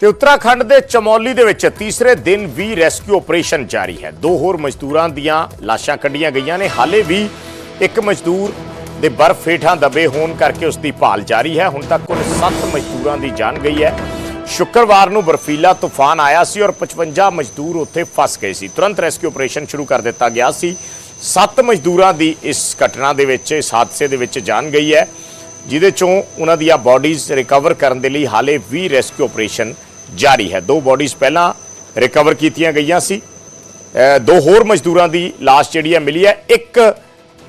ਤੇ ਉੱਤਰਾਖੰਡ ਦੇ ਚਮੌਲੀ ਦੇ ਵਿੱਚ ਤੀਸਰੇ ਦਿਨ ਵੀ ਰੈਸਕਿਊ ਆਪਰੇਸ਼ਨ ਜਾਰੀ ਹੈ। ਦੋ ਹੋਰ ਮਜ਼ਦੂਰਾਂ ਦੀਆਂ ਲਾਸ਼ਾਂ ਕੱਢੀਆਂ ਗਈਆਂ ਨੇ। ਹਾਲੇ ਵੀ ਇੱਕ ਮਜ਼ਦੂਰ ਦੇ ਬਰਫ਼ ਹੇਠਾਂ ਦਬੇ ਹੋਣ ਕਰਕੇ ਉਸ ਦੀ ਭਾਲ ਜਾਰੀ ਹੈ। ਹੁਣ ਤੱਕ ਕੁੱਲ 7 ਮਜ਼ਦੂਰਾਂ ਦੀ ਜਾਨ ਗਈ ਹੈ। ਸ਼ੁੱਕਰਵਾਰ ਨੂੰ ਬਰਫੀਲਾ ਤੂਫਾਨ ਆਇਆ ਸੀ ਔਰ 55 ਮਜ਼ਦੂਰ ਉੱਥੇ ਫਸ ਗਏ ਸੀ। ਤੁਰੰਤ ਰੈਸਕਿਊ ਆਪਰੇਸ਼ਨ ਸ਼ੁਰੂ ਕਰ ਦਿੱਤਾ ਗਿਆ ਸੀ। 7 ਮਜ਼ਦੂਰਾਂ ਦੀ ਇਸ ਘਟਨਾ ਦੇ ਵਿੱਚ ਇਸ ਹਾਦਸੇ ਦੇ ਵਿੱਚ ਜਾਨ ਗਈ ਹੈ ਜਿਹਦੇ ਚੋਂ ਉਹਨਾਂ ਦੀਆਂ ਬਾਡੀਜ਼ ਰਿਕਵਰ ਕਰਨ ਦੇ ਲਈ ਹਾਲੇ ਵੀ ਰੈਸਕਿਊ ਆਪਰੇਸ਼ਨ ਜਾਰੀ ਹੈ ਦੋ ਬਾਡੀਜ਼ ਪਹਿਲਾਂ ਰਿਕਵਰ ਕੀਤੀਆਂ ਗਈਆਂ ਸੀ ਅਹ ਦੋ ਹੋਰ ਮਜ਼ਦੂਰਾਂ ਦੀ ਲਾਸ਼ ਜਿਹੜੀ ਹੈ ਮਿਲੀ ਹੈ ਇੱਕ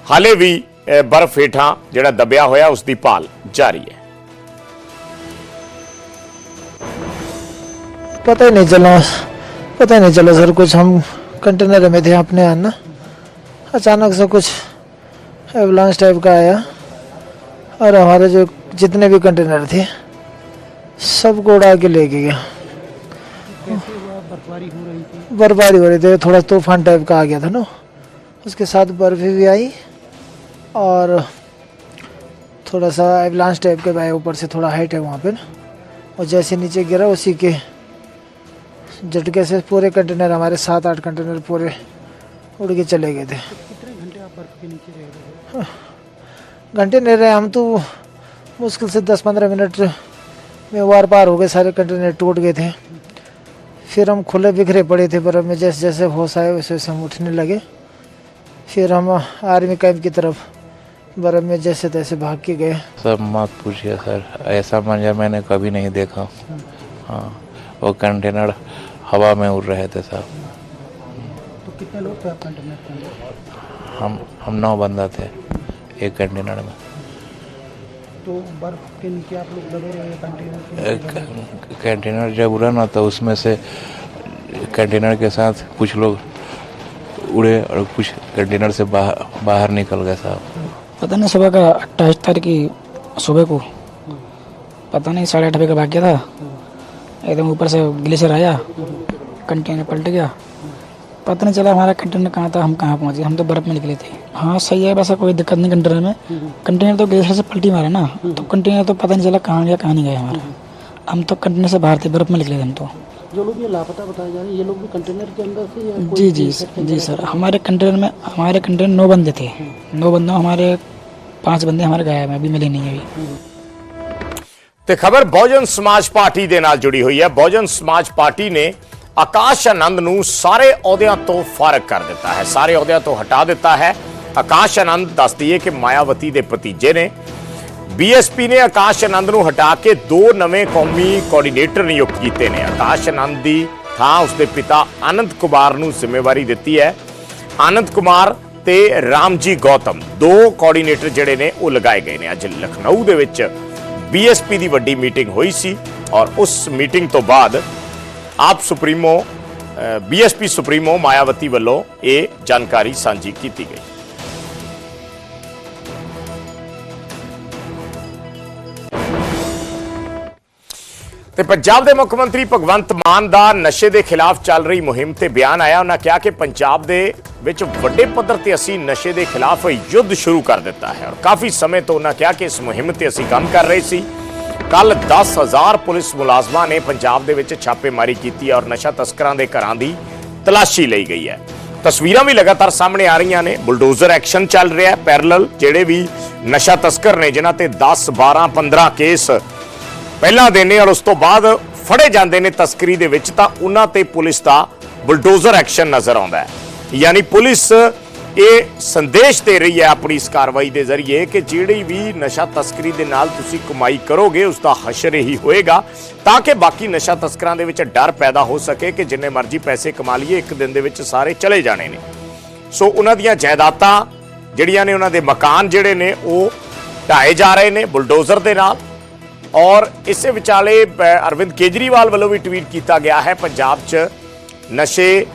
ਹਾਲੇ ਵੀ ਅਹ ਬਰਫ਼ ਹੇਠਾਂ ਜਿਹੜਾ ਦਬਿਆ ਹੋਇਆ ਉਸ ਦੀ ਭਾਲ ਜਾਰੀ ਹੈ पता ही नहीं चला पता ही नहीं चला सर कुछ हम कंटेनर में थे अपने यहाँ ना अचानक से कुछ एवलांस टाइप का आया और हमारे जो जितने भी कंटेनर थे सबको उड़ा के लेके गया। बर्फबारी हो रही थी, थोड़ा तूफ़ान टाइप का आ गया था ना। उसके साथ बर्फ़ी भी आई और थोड़ा सा एवलांस टाइप के भी आया ऊपर से थोड़ा हाइट है वहाँ पे ना। और जैसे नीचे गिरा, उसी के झटके से पूरे कंटेनर, हमारे सात आठ कंटेनर पूरे उड़ के चले गए थे। हाँ, घंटे नहीं रहे हम तो मुश्किल से दस पंद्रह मिनट में वार पार हो गए सारे कंटेनर टूट गए थे। फिर हम खुले बिखरे पड़े थे बर्फ़ में जैसे जैसे होश आए वैसे वैसे हम उठने लगे। फिर हम आर्मी कैंप की तरफ़ बर्फ़ में जैसे तैसे भाग के गए। सर मत पूछिए सर ऐसा मंजर मैंने कभी नहीं देखा। हाँ। वो कंटेनर हवा में उड़ रहे थे तो कितने लोग थे आप कंटेनर के अंदर? हम हम नौ बंदा थे एक कंटेनर में। तो बर्फ़ के नीचे आप लोग दबे रहे कंटेनर कंटेनर जब उड़ा ना तो उसमें से कंटेनर के साथ कुछ लोग उड़े और कुछ कंटेनर से बाहर बाहर निकल गए साहब। पता नहीं सुबह का अट्ठाईस तारीख की सुबह को। पता नहीं साढ़े आठ बजे का भाग गया था एकदम ऊपर से ग्लेशियर आया कंटेनर पलट गया। पता नहीं चला हमारा कंटेनर कहाँ था हम कहाँ पहुँचे हम तो बर्फ़ में निकले थे। हाँ सही है वैसा कोई दिक्कत नहीं कंटेनर में। कंटेनर तो ग्लेशियर से पलटी मारे ना तो कंटेनर तो पता नहीं चला कहाँ गया कहाँ नहीं गया हमारा। हम तो कंटेनर से बाहर थे बर्फ़ में निकले थे हम तो। जो लोग ये लापता बताया जा रहे हैं ये लोग भी कंटेनर के अंदर से या जी जी जी सर हमारे कंटेनर में हमारे कंटेनर नौ बंदे थे। नौ बंदों हमारे पाँच बंदे हमारे गायब हैं अभी मिले नहीं अभी। तो खबर बहुजन समाज पार्टी के नाल जुड़ी हुई है। बहुजन समाज पार्टी ने ਆਕਾਸ਼ ਆਨੰਦ ਨੂੰ ਸਾਰੇ ਅਹੁਦਿਆਂ ਤੋਂ ਫਾਰਗ ਕਰ ਦਿੱਤਾ ਹੈ, ਸਾਰੇ ਅਹੁਦਿਆਂ ਤੋਂ ਹਟਾ ਦਿੱਤਾ ਹੈ। ਆਕਾਸ਼ ਆਨੰਦ ਦੱਸਦੀ ਹੈ ਕਿ ਮਾਇਆਵਤੀ ਦੇ ਭਤੀਜੇ ਨੇ। ਬੀਐਸਪੀ ਨੇ ਆਕਾਸ਼ ਆਨੰਦ ਨੂੰ ਹਟਾ ਕੇ ਦੋ ਨਵੇਂ ਕੌਮੀ ਕੋਆਰਡੀਨੇਟਰ ਨਿਯੁਕਤ ਕੀਤੇ ਨੇ। ਆਕਾਸ਼ ਆਨੰਦ ਦੀ ਥਾਂ ਉਸਦੇ ਪਿਤਾ ਆਨੰਦ ਕੁਮਾਰ ਨੂੰ ਜ਼ਿੰਮੇਵਾਰੀ ਦਿੱਤੀ ਹੈ। ਆਨੰਦ ਕੁਮਾਰ ਤੇ ਰਾਮਜੀ ਗੌਤਮ, ਦੋ ਕੋਆਰਡੀਨੇਟਰ ਜਿਹੜੇ ਨੇ, ਉਹ ਲਗਾਏ ਗਏ ਨੇ। ਅੱਜ ਲਖਨਊ ਦੇ ਵਿੱਚ ਬੀਐਸਪੀ ਦੀ ਵੱਡੀ ਮੀਟਿੰਗ ਹੋਈ ਸੀ ਔਰ ਉਸ ਮੀਟਿੰਗ ਤੋਂ ਬਾਅਦ ਆਪ ਸੁਪਰੀਮੋ ਬੀਐਸਪੀ ਸੁਪਰੀਮੋ ਮਾਇਆਵਤੀ ਵੱਲੋਂ ਇਹ ਜਾਣਕਾਰੀ ਸਾਂਝੀ ਕੀਤੀ ਗਈ। ਤੇ ਪੰਜਾਬ ਦੇ ਮੁੱਖ ਮੰਤਰੀ ਭਗਵੰਤ ਮਾਨ ਦਾ ਨਸ਼ੇ ਦੇ ਖਿਲਾਫ ਚੱਲ ਰਹੀ ਮੁਹਿੰਮ ਤੇ ਬਿਆਨ ਆਇਆ। ਉਹਨਾਂ ਕਿਹਾ ਕਿ ਪੰਜਾਬ ਦੇ ਵਿੱਚ ਵੱਡੇ ਪੱਧਰ ਤੇ ਅਸੀਂ ਨਸ਼ੇ ਦੇ ਖਿਲਾਫ ਯੁੱਧ ਸ਼ੁਰੂ ਕਰ ਦਿੱਤਾ ਹੈ। ਔਰ ਕਾਫੀ ਸਮੇਂ ਤੋਂ ਉਹਨਾਂ ਕਿਹਾ ਕਿ ਇਸ ਮੁਹਿੰਮ ਤੇ ਅਸੀਂ ਕੰਮ ਕਰ ਰਹੇ ਸੀ। ਕੱਲ 10000 ਪੁਲਿਸ ਮੁਲਾਜ਼ਮਾਂ ਨੇ ਪੰਜਾਬ ਦੇ ਵਿੱਚ ਛਾਪੇਮਾਰੀ ਕੀਤੀ ਔਰ ਨਸ਼ਾ ਤਸਕਰਾਂ ਦੇ ਘਰਾਂ ਦੀ ਤਲਾਸ਼ੀ ਲਈ ਗਈ ਹੈ। ਤਸਵੀਰਾਂ ਵੀ ਲਗਾਤਾਰ ਸਾਹਮਣੇ ਆ ਰਹੀਆਂ ਨੇ। ਬੁਲਡੋਜ਼ਰ ਐਕਸ਼ਨ ਚੱਲ ਰਿਹਾ ਹੈ। ਪੈਰਲਲ ਜਿਹੜੇ ਵੀ ਨਸ਼ਾ ਤਸਕਰ ਨੇ, ਜਿਨ੍ਹਾਂ ਤੇ 10 12 15 ਕੇਸ ਪਹਿਲਾਂ ਦੇ ਨੇ ਔਰ ਉਸ ਤੋਂ ਬਾਅਦ ਫੜੇ ਜਾਂਦੇ ਨੇ ਤਸਕਰੀ ਦੇ ਵਿੱਚ ਤਾਂ ਉਹਨਾਂ ਤੇ ਪੁਲਿਸ ਦਾ ਬੁਲਡੋਜ਼ਰ ਐਕਸ਼ਨ ਨਜ਼ਰ ਆਉਂਦਾ ਹੈ। ਯਾਨੀ ਪੁਲਿਸ ਇਹ ਸੰਦੇਸ਼ ਦੇ ਰਹੀ ਹੈ ਆਪਣੀ ਇਸ ਕਾਰਵਾਈ ਦੇ ਜ਼ਰੀਏ ਕਿ ਜਿਹੜੀ ਵੀ ਨਸ਼ਾ ਤਸਕਰੀ ਦੇ ਨਾਲ ਤੁਸੀਂ ਕਮਾਈ ਕਰੋਗੇ, ਉਸ ਦਾ ਹਸ਼ਰ ਹੀ ਹੋਏਗਾ, ਤਾਂ ਕਿ ਬਾਕੀ ਨਸ਼ਾ ਤਸਕਰਾਂ ਦੇ ਵਿੱਚ ਡਰ ਪੈਦਾ ਹੋ ਸਕੇ ਕਿ ਜਿੰਨੇ ਮਰਜ਼ੀ ਪੈਸੇ ਕਮਾ ਲਈਏ, ਇੱਕ ਦਿਨ ਦੇ ਵਿੱਚ ਸਾਰੇ ਚਲੇ ਜਾਣੇ ਨੇ। ਸੋ ਉਹਨਾਂ ਦੀਆਂ ਜਾਇਦਾਦਾਂ ਜਿਹੜੀਆਂ ਨੇ ਉਹਨਾਂ ਦੇ ਮਕਾਨ ਜਿਹੜੇ ਨੇ, ਉਹ ਢਾਏ ਜਾ ਰਹੇ ਨੇ ਬੁਲਡੋਜ਼ਰ ਦੇ ਨਾਲ। ਔਰ ਇਸੇ ਵਿਚਾਲੇ ਅਰਵਿੰਦ ਕੇਜਰੀਵਾਲ ਵੱਲੋਂ ਵੀ ਟਵੀਟ ਕੀਤਾ ਗਿਆ ਹੈ, ਪੰਜਾਬ 'ਚ ਨਸ਼ੇ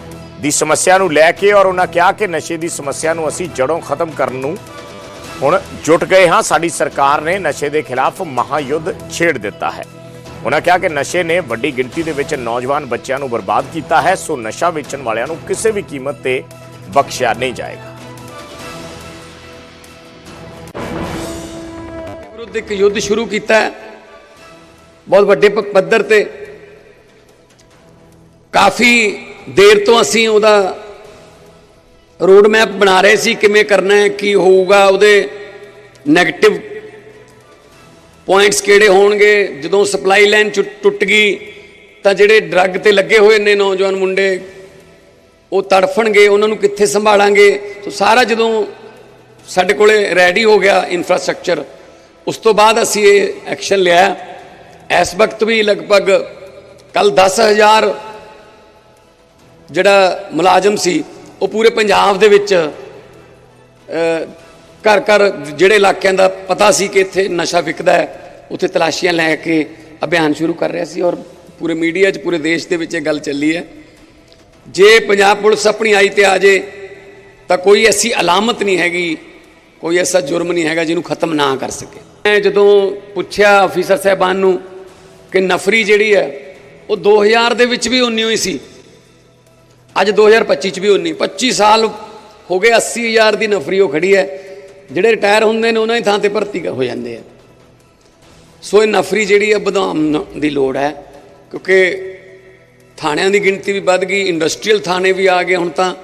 ਦੀ ਸਮੱਸਿਆ ਨੂੰ ਲੈ ਕੇ ਔਰ ਉਹਨਾਂ ਕਿਹਾ ਕਿ ਨਸ਼ੇ ਦੀ ਸਮੱਸਿਆ ਨੂੰ ਅਸੀਂ ਜੜੋਂ ਖਤਮ ਕਰਨ ਨੂੰ ਹੁਣ ਜੁਟ ਗਏ ਹਾਂ। ਸਾਡੀ ਸਰਕਾਰ ਨੇ ਨਸ਼ੇ ਦੇ ਖਿਲਾਫ ਮਹਾਯੁੱਧ ਛੇੜ ਦਿੱਤਾ ਹੈ। ਉਹਨਾਂ ਕਿਹਾ ਕਿ ਨਸ਼ੇ ਨੇ ਵੱਡੀ ਗਿਣਤੀ ਦੇ ਵਿੱਚ ਨੌਜਵਾਨ ਬੱਚਿਆਂ ਨੂੰ ਬਰਬਾਦ ਕੀਤਾ ਹੈ, ਸੋ ਨਸ਼ਾ ਵੇਚਣ ਵਾਲਿਆਂ ਨੂੰ ਕਿਸੇ ਵੀ ਕੀਮਤ ਤੇ ਬਖਸ਼ਿਆ ਨਹੀਂ ਜਾਏਗਾ। ਵਿਰੁੱਧ ਇੱਕ ਯੁੱਧ ਸ਼ੁਰੂ ਕੀਤਾ ਹੈ। ਬਹੁਤ ਵੱਡੇ ਪੱਧਰ ਤੇ ਕਾਫੀ ਦੇਰ ਤੋਂ ਅਸੀਂ ਉਹਦਾ ਰੋਡ ਮੈਪ ਬਣਾ ਰਹੇ ਸੀ, ਕਿਵੇਂ ਕਰਨਾ ਹੈ, ਕੀ ਹੋਊਗਾ, ਉਹਦੇ 네ਗੇਟਿਵ ਪੁਆਇੰਟਸ ਕਿਹੜੇ ਹੋਣਗੇ, ਜਦੋਂ ਸਪਲਾਈ ਲਾਈਨ ਟੁੱਟ ਗਈ, ਤਾਂ ਜਿਹੜੇ ਡਰੱਗ ਤੇ ਲੱਗੇ ਹੋਏ ਨੇ ਨੌਜਵਾਨ ਮੁੰਡੇ, ਉਹ ਤੜਫਣਗੇ, ਉਹਨਾਂ ਨੂੰ ਕਿੱਥੇ ਸੰਭਾਲਾਂਗੇ? ਸੋ ਸਾਰਾ ਜਦੋਂ ਸਾਡੇ ਕੋਲੇ ਰੈਡੀ ਹੋ ਗਿਆ ਇਨਫਰਾਸਟ੍ਰਕਚਰ ਉਸ ਤੋਂ ਬਾਅਦ ਅਸੀਂ ਇਹ ਐਕਸ਼ਨ ਲਿਆ। ਇਸ ਵਕਤ ਵੀ ਲਗਭਗ ਕੱਲ 10000 ਜਿਹੜਾ ਮੁਲਾਜ਼ਮ ਸੀ, ਉਹ ਪੂਰੇ ਪੰਜਾਬ ਦੇ ਵਿੱਚ ਘਰ ਘਰ ਜਿਹੜੇ ਇਲਾਕਿਆਂ ਦਾ ਪਤਾ ਸੀ ਕਿ ਇੱਥੇ ਨਸ਼ਾ ਵਿਕਦਾ ਹੈ, ਉੱਥੇ ਤਲਾਸ਼ੀਆਂ ਲੈ ਕੇ ਅਭਿਆਨ ਸ਼ੁਰੂ ਕਰ ਰਿਹਾ ਸੀ ਔਰ ਪੂਰੇ ਮੀਡੀਆ 'ਚ, ਪੂਰੇ ਦੇਸ਼ ਦੇ ਵਿੱਚ ਇਹ ਗੱਲ ਚੱਲੀ ਹੈ। ਜੇ ਪੰਜਾਬ ਪੁਲਿਸ ਆਪਣੀ ਆਈ ਤੇ ਆ ਜੇ, ਤਾਂ ਕੋਈ ਐਸੀ ਅਲਾਮਤ ਨਹੀਂ ਹੈਗੀ, ਕੋਈ ਐਸਾ ਜੁਰਮ ਨਹੀਂ ਹੈਗਾ ਜਿਹਨੂੰ ਖਤਮ ਨਾ ਕਰ ਸਕੇ। ਮੈਂ ਜਦੋਂ ਪੁੱਛਿਆ ਅਫੀਸਰ ਸਾਹਿਬਾਨ ਨੂੰ ਕਿ ਨਫਰੀ ਜਿਹੜੀ ਹੈ, ਉਹ 2000 ਦੇ ਵਿੱਚ ਵੀ ਉਨੀ ਹੋਈ ਸੀ ਅੱਜ 2025 ਚ ਵੀ ਉਨੀ 25 ਸਾਲ ਹੋ ਗਏ 80000 ਦੀ ਨਫਰੀ ਉਹ ਖੜੀ ਹੈ। ਜਿਹੜੇ ਰਿਟਾਇਰ ਹੁੰਦੇ ਨੇ, ਉਹਨਾਂ ਦੀ ਥਾਂ ਤੇ ਭਰਤੀ ਹੋ ਜਾਂਦੇ ਆ। ਸੋ ਇਹ ਨਫਰੀ ਜਿਹੜੀ ਹੈ ਵਧਾਉਣ ਦੀ ਲੋੜ ਹੈ। ਕਿਉਂਕਿ ਥਾਣਿਆਂ ਦੀ ਗਿਣਤੀ ਵੀ ਵੱਧ ਗਈ ਇੰਡਸਟਰੀਅਲ ਥਾਣੇ ਵੀ ਆ ਗਏ ਹੁਣ ਤਾਂ।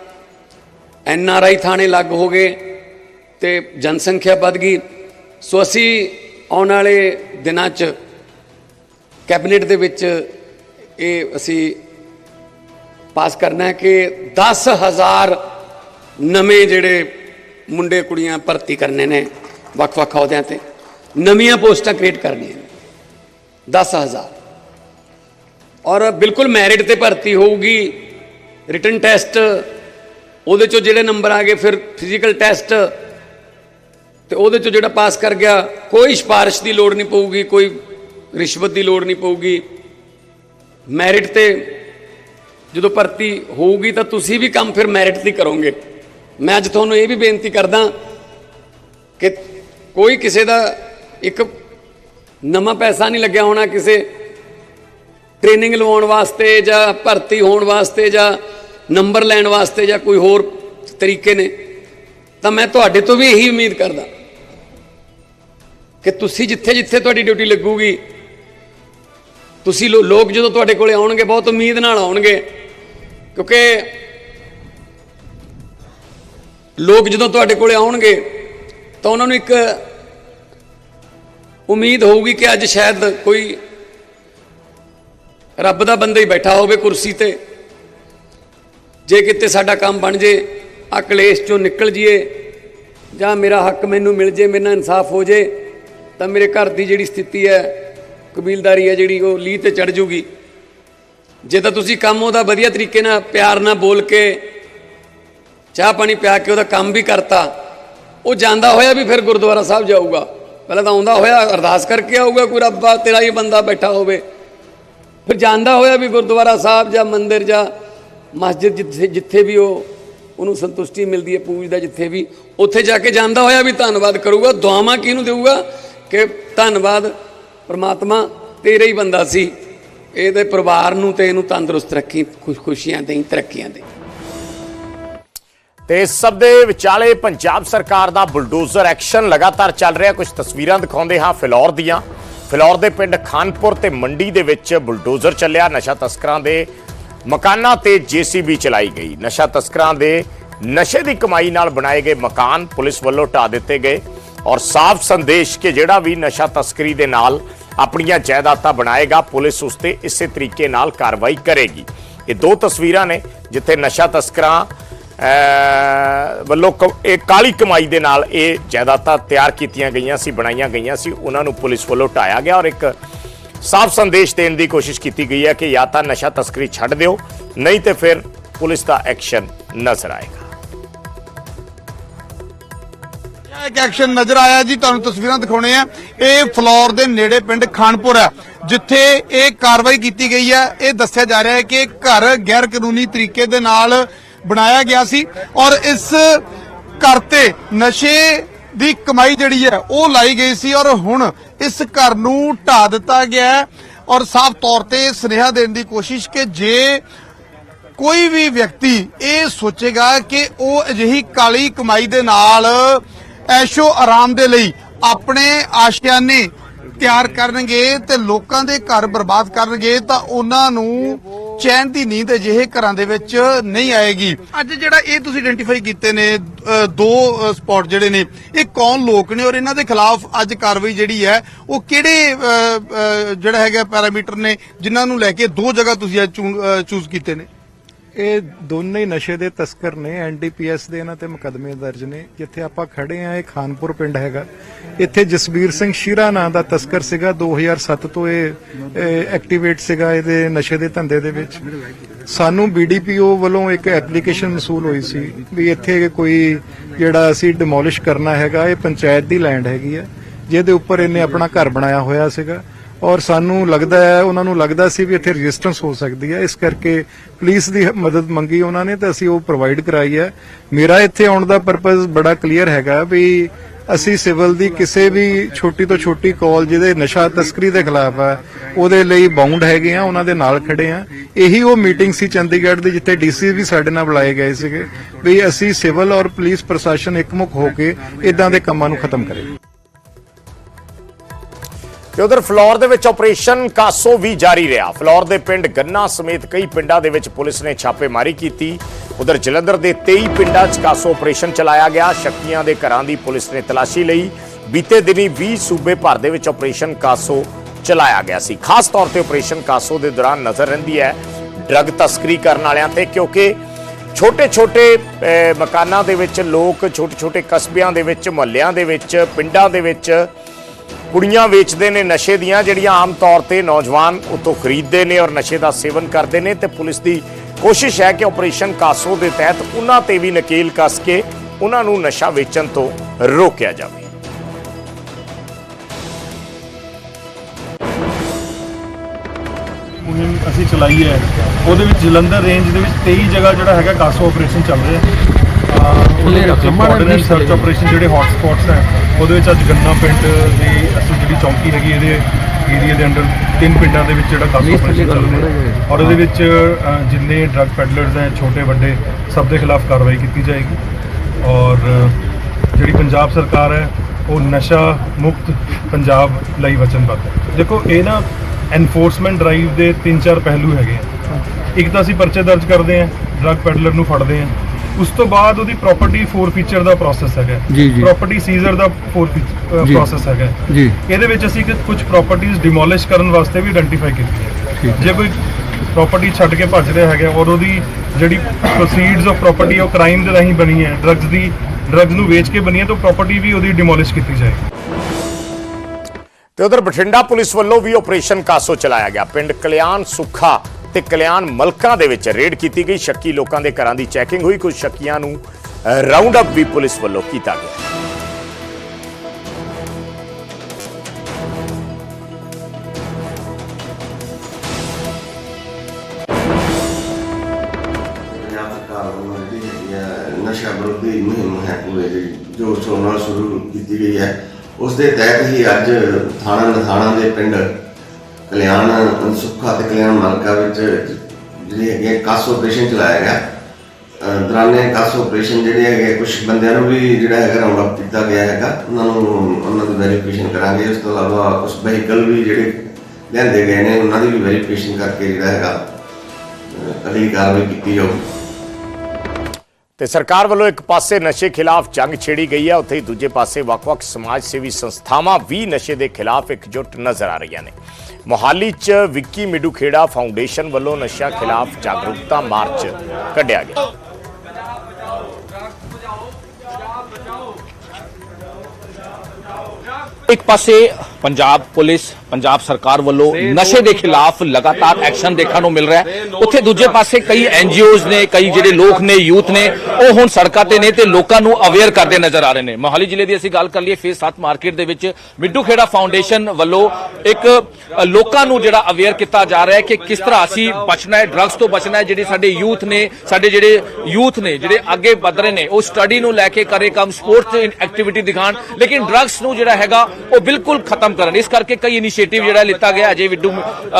ਐਨ ਆਰ ਆਈ ਥਾਣੇ ਲੱਗ ਹੋ ਗਏ ਤੇ ਜਨਸੰਖਿਆ ਵੱਧ ਗਈ। ਸੋ ਅਸੀਂ ਆਉਣ ਵਾਲੇ ਦਿਨਾਂ 'ਚ ਕੈਬਨਿਟ ਦੇ ਵਿੱਚ ਇਹ ਅਸੀਂ ਪਾਸ ਕਰਨਾ ਹੈ ਕਿ 10000 ਨਵੇਂ ਜਿਹੜੇ ਮੁੰਡੇ ਕੁੜੀਆਂ ਭਰਤੀ ਕਰਨੇ ਨੇ ਵੱਖ-ਵੱਖ ਅਹੁਦਿਆਂ ਤੇ, ਨਵੀਆਂ ਪੋਸਟਾਂ ਕ੍ਰੀਏਟ ਕਰਨੀਆਂ ਨੇ। 10000 ਔਰ ਬਿਲਕੁਲ ਮੈਰਿਟ ਤੇ ਭਰਤੀ ਹੋਊਗੀ ਰਿਟਨ ਟੈਸਟ ਉਹਦੇ ਚੋਂ ਜਿਹੜੇ ਨੰਬਰ ਆ ਗਏ, ਫਿਰ ਫਿਜ਼ੀਕਲ ਟੈਸਟ ਤੇ ਉਹਦੇ ਚੋਂ ਜਿਹੜਾ ਪਾਸ ਕਰ ਗਿਆ, ਕੋਈ ਸਿਫਾਰਿਸ਼ ਦੀ ਲੋੜ ਨਹੀਂ ਪਊਗੀ, ਕੋਈ ਰਿਸ਼ਵਤ ਦੀ ਲੋੜ ਨਹੀਂ ਪਊਗੀ। ਮੈਰਿਟ ਤੇ ਜਦੋਂ ਭਰਤੀ ਹੋਊਗੀ ਤਾਂ ਤੁਸੀਂ ਵੀ ਕੰਮ ਫਿਰ ਮੈਰਿਟ ਦੀ ਕਰੋਗੇ। ਮੈਂ ਅੱਜ ਤੁਹਾਨੂੰ ਇਹ ਵੀ ਬੇਨਤੀ ਕਰਦਾ ਕਿ ਕੋਈ ਕਿਸੇ ਦਾ ਇੱਕ ਨਵਾਂ ਪੈਸਾ ਨਹੀਂ ਲੱਗਿਆ ਹੋਣਾ ਕਿਸੇ ਟ੍ਰੇਨਿੰਗ ਲਵਾਉਣ ਵਾਸਤੇ ਜਾਂ ਭਰਤੀ ਹੋਣ ਵਾਸਤੇ ਜਾਂ ਨੰਬਰ ਲੈਣ ਵਾਸਤੇ ਜਾਂ ਕੋਈ ਹੋਰ ਤਰੀਕੇ ਨੇ, ਤਾਂ ਮੈਂ ਤੁਹਾਡੇ ਤੋਂ ਵੀ ਇਹੀ ਉਮੀਦ ਕਰਦਾ ਕਿ ਤੁਸੀਂ ਜਿੱਥੇ ਜਿੱਥੇ ਤੁਹਾਡੀ ਡਿਊਟੀ ਲੱਗੂਗੀ, ਤੁਸੀਂ ਲੋ- ਲੋਕ ਜਦੋਂ ਤੁਹਾਡੇ ਕੋਲੇ ਆਉਣਗੇ, ਬਹੁਤ ਉਮੀਦ ਨਾਲ ਆਉਣਗੇ ਕਿਉਂਕਿ ਲੋਕ ਜਦੋਂ ਤੁਹਾਡੇ ਕੋਲੇ ਆਉਣਗੇ ਤਾਂ ਉਹਨਾਂ ਨੂੰ ਇੱਕ ਉਮੀਦ ਹੋਊਗੀ ਕਿ ਅੱਜ ਸ਼ਾਇਦ ਕੋਈ ਰੱਬ ਦਾ ਬੰਦਾ ਹੀ ਬੈਠਾ ਹੋਵੇ ਕੁਰਸੀ ਤੇ। ਜੇ ਕਿਤੇ ਸਾਡਾ ਕੰਮ ਬਣ ਜੇ ਆ ਕਲੇਸ਼ ਚੋਂ ਨਿਕਲ ਜੀਏ ਜਾਂ ਮੇਰਾ ਹੱਕ ਮੈਨੂੰ ਮਿਲ ਜੇ, ਮੇਰੇ ਨਾਲ ਇਨਸਾਫ ਹੋ ਜੇ, ਤਾਂ ਮੇਰੇ ਘਰ ਦੀ ਜਿਹੜੀ ਸਥਿਤੀ ਹੈ, ਕਬੀਲਦਾਰੀ ਹੈ ਜਿਹੜੀ, ਉਹ ਲੀਹ ਤੇ ਚੜ ਜੂਗੀ। ਜੇ ਤਾਂ ਤੁਸੀਂ ਕੰਮ ਉਹਦਾ ਵਧੀਆ ਤਰੀਕੇ ਨਾਲ, ਪਿਆਰ ਨਾਲ ਬੋਲ ਕੇ ਚਾਹ ਪਾਣੀ ਪਿਆ ਕੇ ਉਹਦਾ ਕੰਮ ਵੀ ਕਰਤਾ, ਉਹ ਜਾਂਦਾ ਹੋਇਆ ਵੀ ਫਿਰ ਗੁਰਦੁਆਰਾ ਸਾਹਿਬ ਜਾਊਗਾ। ਪਹਿਲਾਂ ਤਾਂ ਆਉਂਦਾ ਹੋਇਆ, ਅਰਦਾਸ ਕਰਕੇ ਆਊਗਾ ਕੋਈ ਰੱਬਾ ਤੇਰਾ ਹੀ ਬੰਦਾ ਬੈਠਾ ਹੋਵੇ। ਫਿਰ ਜਾਂਦਾ ਹੋਇਆ ਵੀ ਗੁਰਦੁਆਰਾ ਸਾਹਿਬ ਜਾਂ ਮੰਦਿਰ ਜਾਂ ਮਸਜਿਦ ਜਿੱਥੇ ਜਿੱਥੇ ਵੀ ਉਹ, ਉਹਨੂੰ ਸੰਤੁਸ਼ਟੀ ਮਿਲਦੀ ਹੈ ਪੂਜਦਾ ਜਿੱਥੇ ਵੀ, ਉੱਥੇ ਜਾ ਕੇ ਜਾਂਦਾ ਹੋਇਆ ਵੀ ਧੰਨਵਾਦ ਕਰੂਗਾ, ਦੁਆਵਾਂ ਕਿਹਨੂੰ ਦੇਊਗਾ? ਕਿ ਧੰਨਵਾਦ, ਪ੍ਰਮਾਤਮਾ ਤੇਰਾ ਹੀ ਬੰਦਾ ਸੀ। ਇਹਦੇ ਪਰਿਵਾਰ ਨੂੰ ਤੇ ਇਹਨੂੰ ਤੰਦਰੁਸਤ ਰੱਖੀ ਖੁਸ਼ੀਆਂ ਦੇਈ, ਤਰੱਕੀਆਂ ਦੇ ਤੇ ਸਭ ਦੇ ਵਿਚਾਲੇ ਪੰਜਾਬ ਸਰਕਾਰ ਦਾ ਬੁਲਡੋਜ਼ਰ ਐਕਸ਼ਨ ਲਗਾਤਾਰ ਚੱਲ ਰਿਹਾ। ਕੁਝ ਤਸਵੀਰਾਂ ਦਿਖਾਉਂਦੇ ਹਾਂ ਫਿਲੌਰ ਦੀਆਂ। ਫਿਲੌਰ ਦੇ ਪਿੰਡ ਖਾਨਪੁਰ ਤੇ ਮੰਡੀ ਦੇ ਵਿੱਚ ਬੁਲਡੋਜ਼ਰ ਚੱਲਿਆ। ਨਸ਼ਾ ਤਸਕਰਾਂ ਦੇ ਮਕਾਨਾਂ ਤੇ ਜੀਸੀਬੀ ਚਲਾਈ ਗਈ। ਨਸ਼ਾ ਤਸਕਰਾਂ ਦੇ ਨਸ਼ੇ ਦੀ ਕਮਾਈ ਨਾਲ ਬਣਾਏ ਗਏ ਮਕਾਨ ਪੁਲਿਸ ਵੱਲੋਂ ਢਾ ਦਿੱਤੇ ਗਏ। ਔਰ ਸਾਫ਼ ਸੰਦੇਸ਼ ਕਿ ਜਿਹੜਾ ਵੀ ਨਸ਼ਾ ਤਸਕਰੀ ਦੇ ਨਾਲ ਆਪਣੀਆਂ ਜਾਇਦਾਦਾਂ ਬਣਾਏਗਾ, ਪੁਲਿਸ ਉਸ ਤੇ ਇਸੇ ਤਰੀਕੇ ਨਾਲ ਕਾਰਵਾਈ ਕਰੇਗੀ। ਇਹ ਦੋ ਤਸਵੀਰਾਂ ਨੇ, ਜਿੱਥੇ ਨਸ਼ਾ ਤਸਕਰਾਂ ਵੱਲੋਂ ਕ- ਇਹ ਕਾਲੀ ਕਮਾਈ ਦੇ ਨਾਲ ਇਹ ਜਾਇਦਾਦਾਂ ਤਿਆਰ ਕੀਤੀਆਂ ਗਈਆਂ ਸੀ, ਬਣਾਈਆਂ ਗਈਆਂ ਸੀ। ਉਹਨਾਂ ਨੂੰ ਪੁਲਿਸ ਵੱਲੋਂ ਢਾਇਆ ਗਿਆ ਔਰ ਇੱਕ ਸਾਫ਼ ਸੰਦੇਸ਼ ਦੇਣ ਦੀ ਕੋਸ਼ਿਸ਼ ਕੀਤੀ ਗਈ ਹੈ ਕਿ ਜਾਂ ਤਾਂ ਨਸ਼ਾ ਤਸਕਰੀ ਛੱਡ ਦਿਓ, ਨਹੀਂ ਤੇ ਫਿਰ ਪੁਲਿਸ ਦਾ ਐਕਸ਼ਨ ਨਜ਼ਰ ਆਏਗਾ। ਇੱਕ ਐਕਸ਼ਨ ਨਜ਼ਰ ਆਇਆ ਜੀ, ਤੁਹਾਨੂੰ ਤਸਵੀਰਾਂ ਦਿਖਾਉਣੇ ਆ। ਇਹ ਫਲੋਰ ਦੇ ਨੇੜੇ ਪਿੰਡ ਖਾਨਪੁਰ ਹੈ, ਜਿੱਥੇ ਇਹ ਕਾਰਵਾਈ ਕੀਤੀ ਗਈ ਹੈ। ਇਹ ਦੱਸਿਆ ਜਾ ਰਿਹਾ ਹੈ ਕਿ ਘਰ ਗੈਰ ਕਾਨੂੰਨੀ ਤਰੀਕੇ ਦੇ ਨਾਲ ਬਣਾਇਆ ਗਿਆ ਸੀ ਔਰ ਇਸ ਘਰ ਤੇ ਨਸ਼ੇ ਦੀ ਕਮਾਈ ਜਿਹੜੀ ਹੈ, ਉਹ ਲਾਈ ਗਈ ਸੀ ਔਰ ਹੁਣ ਇਸ ਘਰ ਨੂੰ ਢਾ ਦਿੱਤਾ ਗਿਆ ਔਰ ਸਾਫ਼ ਤੌਰ ਤੇ ਸੁਨੇਹਾ ਦੇਣ ਦੀ ਕੋਸ਼ਿਸ਼ ਕਿ ਜੇ ਕੋਈ ਵੀ ਵਿਅਕਤੀ ਇਹ ਸੋਚੇਗਾ ਕਿ ਉਹ ਅਜਿਹੀ ਕਾਲੀ ਕਮਾਈ ਦੇ ਨਾਲ ਐਸ਼ੋ ਆਰਾਮ ਦੇ ਲਈ ਆਪਣੇ ਆਸ਼ਿਆਨੇ ਤਿਆਰ ਕਰਨਗੇ ਤੇ ਲੋਕਾਂ ਦੇ ਘਰ ਬਰਬਾਦ ਕਰਨਗੇ ਤਾਂ ਉਹਨਾਂ ਨੂੰ ਚੈਨ ਦੀ ਨੀਂਦ ਅਜਿਹੇ ਘਰਾਂ ਦੇ ਵਿੱਚ ਨਹੀਂ ਆਏਗੀ। ਅੱਜ ਜਿਹੜਾ ਇਹ ਤੁਸੀਂ ਆਇਡੈਂਟੀਫਾਈ ਕੀਤੇ ਨੇ ਦੋ ਸਪੌਟ ਜਿਹੜੇ ਨੇ, ਇਹ ਕੌਣ ਲੋਕ ਨੇ ਔਰ ਇਹਨਾਂ ਦੇ ਖਿਲਾਫ ਅੱਜ ਕਾਰਵਾਈ ਜਿਹੜੀ ਹੈ, ਉਹ ਕਿਹੜੇ ਜਿਹੜਾ ਹੈਗਾ ਪੈਰਾਮੀਟਰ ਨੇ, ਜਿਨ੍ਹਾਂ ਨੂੰ ਲੈ ਕੇ ਦੋ ਜਗ੍ਹਾ ਤੁਸੀਂ ਅੱਜ ਚੂਜ਼ ਕੀਤੇ ਨੇ? ਇਹ ਦੋਨੇ ਹੀ ਨਸ਼ੇ ਦੇ ਤਸਕਰ ਨੇ ਐਨਡੀਪੀਐਸ ਦੇ ਇਹਨਾਂ ਤੇ ਮੁਕੱਦਮੇ ਦਰਜ ਨੇ, ਜਿੱਥੇ ਆਪਾਂ ਖੜੇ ਆ ਇਹ ਖਾਨਪੁਰ ਪਿੰਡ ਹੈਗਾ। ਇੱਥੇ ਜਸਬੀਰ ਸਿੰਘ ਸ਼ੀਰਾ ਨਾਂ ਦਾ ਤਸਕਰ ਸੀਗਾ 2007 ਤੋਂ ਇਹ ਐਕਟੀਵੇਟ ਸੀਗਾ ਇਹਦੇ ਨਸ਼ੇ ਦੇ ਧੰਦੇ ਦੇ ਵਿੱਚ। ਸਾਨੂੰ ਬੀਡੀਪੀਓ ਵੱਲੋਂ ਇੱਕ ਐਪਲੀਕੇਸ਼ਨ ਮਸੂਲ ਹੋਈ ਸੀ ਵੀ ਇੱਥੇ ਕੋਈ ਜਿਹੜਾ ਅਸੀਂ ਡਿਮੋਲਿਸ਼ ਕਰਨਾ ਹੈਗਾ, ਇਹ ਪੰਚਾਇਤ ਦੀ ਲੈਂਡ ਹੈਗੀ ਹੈ ਜਿਹਦੇ ਉੱਪਰ ਇਹਨੇ ਆਪਣਾ ਘਰ ਬਣਾਇਆ ਹੋਇਆ ਸੀਗਾ। ਔਰ ਸਾਨੂੰ ਲੱਗਦਾ ਹੈ, ਉਹਨਾਂ ਨੂੰ ਲੱਗਦਾ ਸੀ ਵੀ ਇੱਥੇ ਰੈਜ਼ਿਸਟੈਂਸ ਹੋ ਸਕਦੀ ਹੈ। ਇਸ ਕਰਕੇ ਪੁਲਿਸ ਦੀ ਮਦਦ ਮੰਗੀ ਉਹਨਾਂ ਨੇ ਤਾਂ ਅਸੀਂ ਉਹ ਪ੍ਰੋਵਾਈਡ ਕਰਾਈ ਹੈ। ਮੇਰਾ ਇੱਥੇ ਆਉਣ ਦਾ ਪਰਪਸ ਬੜਾ ਕਲੀਅਰ ਹੈਗਾ ਵੀ ਅਸੀਂ ਸਿਵਲ ਦੀ ਕਿਸੇ ਵੀ ਛੋਟੀ ਤੋਂ ਛੋਟੀ ਕਾਲ ਜਿਹਦੇ ਨਸ਼ਾ ਤਸਕਰੀ ਦੇ ਖਿਲਾਫ ਹੈ ਉਹਦੇ ਲਈ ਬਾਉਂਡ ਹੈਗੇ ਆ, ਉਹਨਾਂ ਦੇ ਨਾਲ ਖੜੇ ਆ। ਇਹੀ ਉਹ ਮੀਟਿੰਗ ਸੀ ਚੰਡੀਗੜ੍ਹ ਦੀ ਜਿੱਥੇ ਡੀਸੀ ਵੀ ਸਾਡੇ ਨਾਲ ਬੁਲਾਏ ਗਏ ਸੀਗੇ ਵੀ ਅਸੀਂ ਸਿਵਲ ਔਰ ਪੁਲਿਸ ਪ੍ਰਸ਼ਾਸਨ ਇਕਮੁਖ ਹੋ ਕੇ ਇਦਾਂ ਦੇ ਕੰਮਾਂ ਨੂੰ ਖਤਮ ਕਰੇ। ਤੇ ਉਧਰ ਫਲੋਰ ਦੇ ਵਿੱਚ ਆਪਰੇਸ਼ਨ ਕਾਸੋ ਵੀ ਜਾਰੀ ਰਿਹਾ। ਫਲੋਰ ਦੇ ਪਿੰਡ ਗੰਨਾ ਸਮੇਤ ਕਈ ਪਿੰਡਾਂ ਦੇ ਵਿੱਚ ਪੁਲਿਸ ਨੇ ਛਾਪੇਮਾਰੀ ਕੀਤੀ। ਉਧਰ ਜਲੰਧਰ ਦੇ 23 ਪਿੰਡਾਂ 'ਚ ਕਾਸੋ ਆਪਰੇਸ਼ਨ ਚਲਾਇਆ ਗਿਆ। ਸ਼ੱਕੀਆਂ ਦੇ ਘਰਾਂ ਦੀ ਪੁਲਿਸ ਨੇ ਤਲਾਸ਼ੀ ਲਈ। ਬੀਤੇ ਦਿਨੀ 20 ਸੂਬੇ ਭਰ ਦੇ ਵਿੱਚ ਆਪਰੇਸ਼ਨ ਕਾਸੋ ਚਲਾਇਆ ਗਿਆ ਸੀ। ਖਾਸ ਤੌਰ ਤੇ ਆਪਰੇਸ਼ਨ ਕਾਸੋ ਦੇ ਦੌਰਾਨ ਨਜ਼ਰ ਰਹਿੰਦੀ ਹੈ ਡਰੱਗ ਤਸਕਰੀ ਕਰਨ ਵਾਲਿਆਂ ਤੇ ਕਿਉਂਕਿ ਛੋਟੇ-ਛੋਟੇ ਮਕਾਨਾਂ ਦੇ ਵਿੱਚ ਲੋਕ, ਛੋਟੇ-ਛੋਟੇ ਕਸਬਿਆਂ ਦੇ ਵਿੱਚ, ਮੁਹੱਲਿਆਂ ਦੇ ਵਿੱਚ, ਪਿੰਡਾਂ ਦੇ ਵਿੱਚ ਕੁੜੀਆਂ ਵੇਚਦੇ ਨੇ ਨਸ਼ੇ ਦੀਆਂ ਜਿਹੜੀਆਂ ਆਮ ਤੌਰ ਤੇ ਨੌਜਵਾਨ ਉਤੋਂ ਖਰੀਦਦੇ ਨੇ ਔਰ ਨਸ਼ੇ ਦਾ ਸੇਵਨ ਕਰਦੇ ਨੇ ਤੇ ਪੁਲਿਸ ਦੀ ਕੋਸ਼ਿਸ਼ ਹੈ ਕਿ ਆਪਰੇਸ਼ਨ ਕਾਸੋ ਦੇ ਤਹਿਤ ਉਹਨਾਂ ਤੇ ਵੀ ਨਕੇਲ ਕੱਸ ਕੇ ਉਹਨਾਂ ਨੂੰ ਨਸ਼ਾ ਵੇਚਣ ਤੋਂ ਰੋਕਿਆ ਜਾਵੇ। ਮੁਹਿੰਮ ਅਸੀਂ ਚਲਾਈ ਹੈ। ਉਹਦੇ ਵਿੱਚ ਜਲੰਧਰ ਰੇਂਜ ਦੇ ਵਿੱਚ 23 ਜਗ੍ਹਾ ਜਿਹੜਾ ਹੈਗਾ ਕਾਸੋ ਆਪਰੇਸ਼ਨ ਚੱਲ ਰਿਹਾ। ਹੈ ਉਹਦੇ ਵਿੱਚ ਕੋਆਰਡੀਨੇਟ ਸਰਚ ਆਪਰੇਸ਼ਨ ਜਿਹੜੇ ਹੌਟ ਸਪੌਟਸ ਹੈ ਉਹਦੇ ਵਿੱਚ ਅੱਜ ਗੰਨਾ ਪਿੰਡ ਦੀ ਅਸੀਂ ਜਿਹੜੀ ਚੌਂਕੀ ਹੈਗੀ ਇਹਦੇ ਏਰੀਆ ਦੇ ਅੰਡਰ ਤਿੰਨ ਪਿੰਡਾਂ ਦੇ ਵਿੱਚ ਜਿਹੜਾ ਆਪਰੇਸ਼ਨ ਚੱਲ ਰਿਹਾ ਹੈ ਔਰ ਉਹਦੇ ਵਿੱਚ ਅ, ਜਿੰਨੇ ਡਰੱਗ ਪੈਡਲਰਸ ਹੈ ਛੋਟੇ ਵੱਡੇ ਸਭ ਦੇ ਖਿਲਾਫ ਕਾਰਵਾਈ ਕੀਤੀ ਜਾਏਗੀ। ਔਰ ਜਿਹੜੀ ਪੰਜਾਬ ਸਰਕਾਰ ਹੈ ਉਹ ਨਸ਼ਾ ਮੁਕਤ ਪੰਜਾਬ ਲਈ ਵਚਨਬੱਧ ਹੈ। ਦੇਖੋ ਇਹ ਨਾ ਐਨਫੋਰਸਮੈਂਟ ਡਰਾਈਵ ਦੇ ਤਿੰਨ ਚਾਰ ਪਹਿਲੂ ਹੈਗੇ ਆ। ਇੱਕ ਤਾਂ ਅਸੀਂ ਪਰਚੇ ਦਰਜ ਕਰਦੇ ਹਾਂ ਡਰੱਗ ਪੈਡਲਰ ਨੂੰ ਫੜਦੇ ਹਾਂ। ਉਸ ਤੋਂ ਬਾਅਦ ਉਹਦੀ ਪ੍ਰਾਪਰਟੀ ਫੋਰ ਫੀਚਰ ਦਾ ਪ੍ਰੋਸੈਸ ਹੈਗਾ। ਜੀ, ਜੀ। ਪ੍ਰਾਪਰਟੀ ਸੀਜ਼ਰ ਦਾ ਫੋਰ ਜੀ। ਪ੍ਰੋਸੈਸ ਹੈਗਾ। ਜੀ। ਇਹਦੇ ਵਿੱਚ ਅਸੀਂ ਕੁਝ ਪ੍ਰਾਪਰਟੀਆਂ ਡਿਮੋਲਿਸ਼ ਕਰਨ ਵਾਸਤੇ ਵੀ ਆਇਡੈਂਟੀਫਾਈ ਕੀਤੀ ਹੈ। ਜੇ ਕੋਈ ਪ੍ਰਾਪਰਟੀ ਛੱਡ ਕੇ ਭੱਜ ਰਿਹਾ ਹੈਗਾ ਔਰ ਉਹਦੀ ਜਿਹੜੀ ਪ੍ਰੋਸੀਡਸ ਆਫ ਪ੍ਰਾਪਰਟੀ ਉਹ ਕ੍ਰਾਈਮ ਦੇ ਰਾਹੀਂ ਬਣੀ ਹੈ ਡਰੱਗਸ ਦੀ ਡਰੱਗਸ ਨੂੰ ਵੇਚ ਕੇ ਬਣੀ ਹੈ ਤਾਂ ਪ੍ਰਾਪਰਟੀ ਵੀ ਉਹਦੀ ਡਿਮੋਲਿਸ਼ ਕੀਤੀ ਜਾਏਗੀ। ਤੇ ਉਧਰ ਬਠਿੰਡਾ ਪੁਲਿਸ ਵੱਲੋਂ ਵੀ ਆਪਰੇਸ਼ਨ ਕਾਸੋ ਚਲਾਇਆ ਗਿਆ। ਪਿੰਡ ਕਲਿਆਣ ਸੁੱਖਾ ਤੇ ਕਲਿਆਣ ਮਲਕਾਂ ਦੇ ਵਿੱਚ ਰੇਡ ਕੀਤੀ ਗਈ। ਸ਼ੱਕੀ ਲੋਕਾਂ ਦੇ ਘਰਾਂ ਦੀ ਚੈਕਿੰਗ ਹੋਈ। ਕੁਝ ਸ਼ੱਕੀਆਂ ਨੂੰ ਰਾਉਂਡ ਅਪ ਵੀ ਪੁਲਿਸ ਵੱਲੋਂ ਕੀਤਾ ਗਿਆ। ਪੰਜਾਬ ਸਰਕਾਰ ਵੱਲੋਂ ਨਸ਼ਾ ਵਿਰੋਧੀ ਮੁਹਿੰਮ ਹੈ ਪੂਰੇ ਦੀ ਜੋ ਸ਼ੋਅ ਨਾਲ ਸ਼ੁਰੂ ਕੀਤੀ ਗਈ ਹੈ, ਉਸ ਦੇ ਤਹਿਤ ਹੀ ਅੱਜ ਥਾਣਾ ਨਥਾਣਾ ਦੇ ਪਿੰਡ ਕਲਿਆਣ, ਸੁੱਖਾ ਤੇ ਕਲਿਆਣ ਮਾਲਕਾ ਵਿੱਚ ਜਿਹੜੀ ਹੈਗੀ ਹੈ ਕਾਸ ਆਪਰੇਸ਼ਨ ਚਲਾਇਆ ਗਿਆ। ਅਹ ਦੌਰਾਨੇ ਕਾਸ ਆਪਰੇਸ਼ਨ ਜਿਹੜੇ ਹੈਗੇ ਕੁਝ ਬੰਦਿਆਂ ਨੂੰ ਵੀ ਜਿਹੜਾ ਹੈਗਾ ਰਾਉਂਡ ਅਪ ਕੀਤਾ ਗਿਆ ਹੈਗਾ। ਉਹਨਾਂ ਨੂੰ, ਉਹਨਾਂ ਦੀ ਵੈਰੀਫਿਕੇਸ਼ਨ ਕਰਾਂਗੇ। ਉਸ ਤੋਂ ਇਲਾਵਾ ਕੁਝ ਵਹੀਕਲ ਵੀ ਜਿਹੜੇ ਲਿਆਂਦੇ ਗਏ ਨੇ, ਉਹਨਾਂ ਦੀ ਵੀ ਵੈਰੀਫਿਕੇਸ਼ਨ ਕਰਕੇ ਜਿਹੜਾ ਹੈਗਾ ਅਗਲੀ ਕਾਰਵਾਈ ਕੀਤੀ ਜਾਊ ਤੇ ਸਰਕਾਰ ਵੱਲੋਂ ਇੱਕ ਪਾਸੇ ਨਸ਼ੇ ਖਿਲਾਫ ਜੰਗ ਛੇੜੀ ਗਈ ਹੈ, ਉੱਥੇ ਹੀ ਦੂਜੇ ਪਾਸੇ ਵੱਖ-ਵੱਖ ਸਮਾਜ ਸੇਵੀ ਸੰਸਥਾਵਾਂ ਵੀ ਨਸ਼ੇ ਦੇ ਖਿਲਾਫ ਇਕਜੁੱਟ ਨਜ਼ਰ ਆ ਰਹੀਆਂ ਨੇ। ਮੋਹਾਲੀ 'ਚ ਵਿੱਕੀ ਮਿੱਡੂ ਖੇੜਾ ਫਾਊਂਡੇਸ਼ਨ ਵੱਲੋਂ ਨਸ਼ਾ ਖਿਲਾਫ ਜਾਗਰੂਕਤਾ ਮਾਰਚ ਕੱਢਿਆ ਗਿਆ। ਇੱਕ ਪਾਸੇ ਪੰਜਾਬ ਪੁਲਿਸ ਪੰਜਾਬ ਸਰਕਾਰ ਵੱਲੋਂ ਨਸ਼ੇ ਦੇ ਖਿਲਾਫ ਲਗਾਤਾਰ ਐਕਸ਼ਨ ਦੇਖਣ ਨੂੰ ਮਿਲ ਰਿਹਾ ਹੈ। ਉੱਥੇ ਦੂਜੇ ਪਾਸੇ ਕਈ ਐਨਜੀਓਜ਼ ਨੇ ਕਈ ਜਿਹੜੇ ਲੋਕ ਨੇ ਯੂਥ ਨੇ ਉਹ ਹੁਣ ਸੜਕਾਂ ਤੇ ਨੇ ਤੇ ਲੋਕਾਂ ਨੂੰ ਅਵੇਅਰ ਕਰਦੇ ਨਜ਼ਰ ਆ ਰਹੇ ਨੇ। ਮੋਹਾਲੀ ਜ਼ਿਲ੍ਹੇ ਦੀ ਅਸੀਂ ਗੱਲ ਕਰ ਲਈਏ ਫੇਸ 7 ਮਾਰਕੀਟ ਦੇ ਵਿੱਚ ਮਿੱਡੂ ਖੇੜਾ ਫਾਊਂਡੇਸ਼ਨ ਵੱਲੋਂ ਇੱਕ ਲੋਕਾਂ ਨੂੰ ਜਿਹੜਾ ਅਵੇਅਰ ਕੀਤਾ ਜਾ ਰਿਹਾ ਹੈ ਕਿ ਕਿਸ ਤਰ੍ਹਾਂ ਅਸੀਂ ਬਚਣਾ ਹੈ ਡਰੱਗਸ ਤੋਂ ਬਚਣਾ ਹੈ ਜਿਹੜੇ ਸਾਡੇ ਯੂਥ ਨੇ ਸਾਡੇ ਜਿਹੜੇ ਯੂਥ ਨੇ ਜਿਹੜੇ ਅੱਗੇ ਵਧ ਰਹੇ ਨੇ ਉਹ ਸਟੱਡੀ ਨੂੰ ਲੈ ਕੇ ਕਰੇ ਕੰਮ ਸਪੋਰਟਸ ਐਕਟੀਵਿਟੀ ਦਿਖਾਣ। ਲੇਕਿਨ ਡਰੱਗਸ ਨੂੰ ਜਿਹੜਾ ਹੈਗਾ ਉਹ ਬਿਲਕੁਲ ਖਤਮ ਕਰਨ। ਇਸ ਕਰਕੇ ਕਈ ਇਨੀਸ਼ੀਏਟਿਵ ਜਿਹੜਾ ਲਿੱਤਾ ਗਿਆ। ਅਜੇ ਵਿੱਡੂ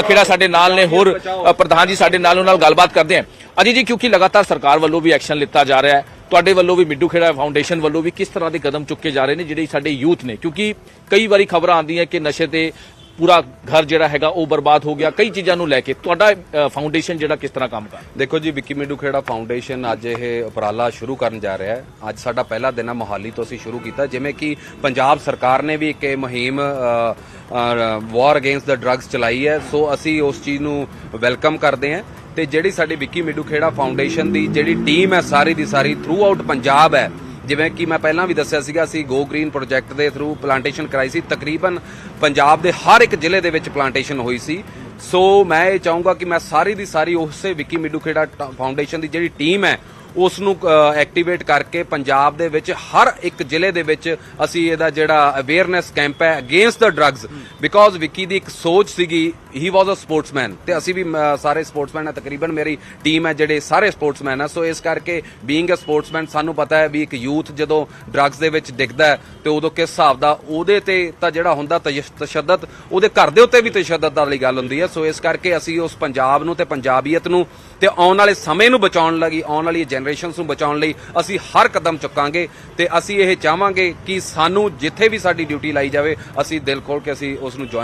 ਖੇੜਾ ਸਾਡੇ ਨਾਲ ਨੇ, ਹੋਰ ਪ੍ਰਧਾਨ ਜੀ ਸਾਡੇ ਨਾਲ, ਉਹਨਾਂ ਨਾਲ ਗੱਲਬਾਤ ਕਰਦੇ ਹਾਂ। ਅਜੇ ਜੀ, ਕਿਉਂਕਿ ਲਗਾਤਾਰ ਸਰਕਾਰ ਵੱਲੋਂ ਵੀ ਐਕਸ਼ਨ ਲਿੱਤਾ ਜਾ ਰਿਹਾ ਹੈ। ਤੁਹਾਡੇ ਵੱਲੋਂ ਵੀ ਮਿੱਡੂ ਖੇੜਾ ਫਾਊਂਡੇਸ਼ਨ ਵੱਲੋਂ ਵੀ ਕਿਸ ਤਰ੍ਹਾਂ ਦੇ ਕਦਮ ਚੁੱਕੇ ਜਾ ਰਹੇ ਨੇ, ਜਿਹੜੇ ਸਾਡੇ ਯੂਥ ਨੇ? ਕਿਉਂਕਿ ਕਈ ਵਾਰੀ ਖਬਰਾਂ ਆਉਂਦੀਆਂ ਕਿ ਨਸ਼ੇ ਤੇ ਪੂਰਾ ਘਰ ਜਿਹੜਾ ਹੈਗਾ ਉਹ ਬਰਬਾਦ ਹੋ ਗਿਆ। ਕਈ ਚੀਜ਼ਾਂ ਨੂੰ ਲੈ ਕੇ ਤੁਹਾਡਾ ਫਾਊਂਡੇਸ਼ਨ ਜਿਹੜਾ ਕਿਸ ਤਰ੍ਹਾਂ ਕੰਮ ਕਰ ਦੇਖੋ ਜੀ, ਵਿੱਕੀ ਮਿੰਡੂ ਖੇੜਾ ਫਾਊਂਡੇਸ਼ਨ ਅੱਜ ਇਹ ਉਪਰਾਲਾ ਸ਼ੁਰੂ ਕਰਨ ਜਾ ਰਿਹਾ ਹੈ। ਅੱਜ ਸਾਡਾ ਪਹਿਲਾ ਦਿਨ ਹੈ ਮੋਹਾਲੀ ਤੋਂ ਅਸੀਂ ਸ਼ੁਰੂ ਕੀਤਾ। ਜਿਵੇਂ ਕਿ ਪੰਜਾਬ ਸਰਕਾਰ ਨੇ ਵੀ ਇੱਕ ਇਹ ਮੁਹਿੰਮ ਵਾਰ ਅਗੇਂਸਟ ਦਾ ਡਰੱਗਸ ਚਲਾਈ ਹੈ। ਸੋ ਅਸੀਂ ਉਸ ਚੀਜ਼ ਨੂੰ ਵੈਲਕਮ ਕਰਦੇ ਹਾਂ। ਤੇ ਜਿਹੜੀ ਸਾਡੀ ਵਿੱਕੀ ਮਿੰਡੂ ਖੇੜਾ ਫਾਊਂਡੇਸ਼ਨ ਦੀ ਜਿਹੜੀ ਟੀਮ ਹੈ, ਸਾਰੀ ਦੀ ਸਾਰੀ ਥਰੂ ਆਊਟ ਪੰਜਾਬ ਹੈ ਜਿਵੇਂ ਕਿ ਮੈਂ ਪਹਿਲਾਂ ਵੀ ਦੱਸਿਆ ਸੀਗਾ, ਅਸੀਂ ਗੋ ਗ੍ਰੀਨ ਪ੍ਰੋਜੈਕਟ ਦੇ ਥਰੂ ਪਲਾਂਟੇਸ਼ਨ ਕਰਾਈ ਸੀ। ਤਕਰੀਬਨ ਪੰਜਾਬ ਦੇ ਹਰ ਇੱਕ ਜ਼ਿਲ੍ਹੇ ਦੇ ਵਿੱਚ ਪਲਾਂਟੇਸ਼ਨ ਹੋਈ ਸੀ। ਸੋ ਮੈਂ ਇਹ ਚਾਹੂੰਗਾ ਕਿ ਮੈਂ ਸਾਰੀ ਦੀ ਸਾਰੀ ਉਸੇ ਵਿੱਕੀ ਮਿੱਡੂ ਖੇੜਾ ਟ- ਫਾਊਂਡੇਸ਼ਨ ਦੀ ਜਿਹੜੀ ਟੀਮ ਹੈ ਉਸ ਨੂੰ ਐਕਟੀਵੇਟ ਕਰਕੇ ਪੰਜਾਬ ਦੇ ਵਿੱਚ ਹਰ ਇੱਕ ਜ਼ਿਲ੍ਹੇ ਦੇ ਵਿੱਚ ਅਸੀਂ ਇਹਦਾ ਜਿਹੜਾ ਅਵੇਅਰਨੈਸ ਕੈਂਪ ਹੈ ਅਗੇਂਸਟ ਦਾ ਡਰੱਗਸ ਬਿਕੋਜ਼ ਵਿੱਕੀ ਦੀ ਇੱਕ ਸੋਚ ਸੀਗੀ ਹੀ ਵਾਸ ਅ ਸਪੋਰਟਸਮੈਨ ਤੇ ਅਸੀਂ ਵੀ ਸਾਰੇ ਸਪੋਰਟਸਮੈਨ ਆ, ਤਕਰੀਬਨ ਮੇਰੀ ਟੀਮ ਹੈ ਜਿਹੜੇ ਸਾਰੇ ਸਪੋਰਟਸਮੈਨ ਆ। ਸੋ ਇਸ ਕਰਕੇ ਬੀਇੰਗ ਅ ਸਪੋਰਟਸਮੈਨ ਸਾਨੂੰ ਪਤਾ ਹੈ ਵੀ ਇੱਕ ਯੂਥ ਜਦੋਂ ਡਰੱਗਸ ਦੇ ਵਿੱਚ ਡਿੱਗਦਾ ਹੈ, ਤੇ ਉਦੋਂ ਕਿਸ ਹਿਸਾਬ ਦਾ ਉਹਦੇ ਤੇ ਤਾਂ ਜਿਹੜਾ ਹੁੰਦਾ ਤਸ਼- ਤਸ਼ੱਦਦ, ਉਹਦੇ ਘਰ ਦੇ ਉੱਤੇ ਵੀ ਤਸ਼ੱਦਦ ਵਾਲੀ ਗੱਲ ਹੁੰਦੀ ਹੈ। ਸੋ ਇਸ ਕਰਕੇ ਅਸੀਂ ਉਸ ਪੰਜਾਬ ਨੂੰ ਤੇ ਪੰਜਾਬੀਅਤ ਨੂੰ ਤੇ ਆਉਣ ਵਾਲੇ ਸਮੇਂ ਨੂੰ ਬਚਾਉਣ ਲਈ, ਆਉਣ ਵਾਲੀ ਜਨਰੇਸ਼ਨਸ ਨੂੰ ਬਚਾਉਣ ਲਈ ਅਸੀਂ ਹਰ ਕਦਮ ਚੁੱਕਾਂਗੇ ਤੇ ਅਸੀਂ ਇਹ ਚਾਹਾਂਗੇ ਕਿ ਸਾਨੂੰ ਜਿੱਥੇ ਵੀ ਸਾਡੀ ਡਿਊਟੀ ਲਾਈ ਜਾਵੇ, ਅਸੀਂ ਦਿਲ ਖੋਲ ਕੇ ਅਸੀਂ ਉਸ ਨੂੰ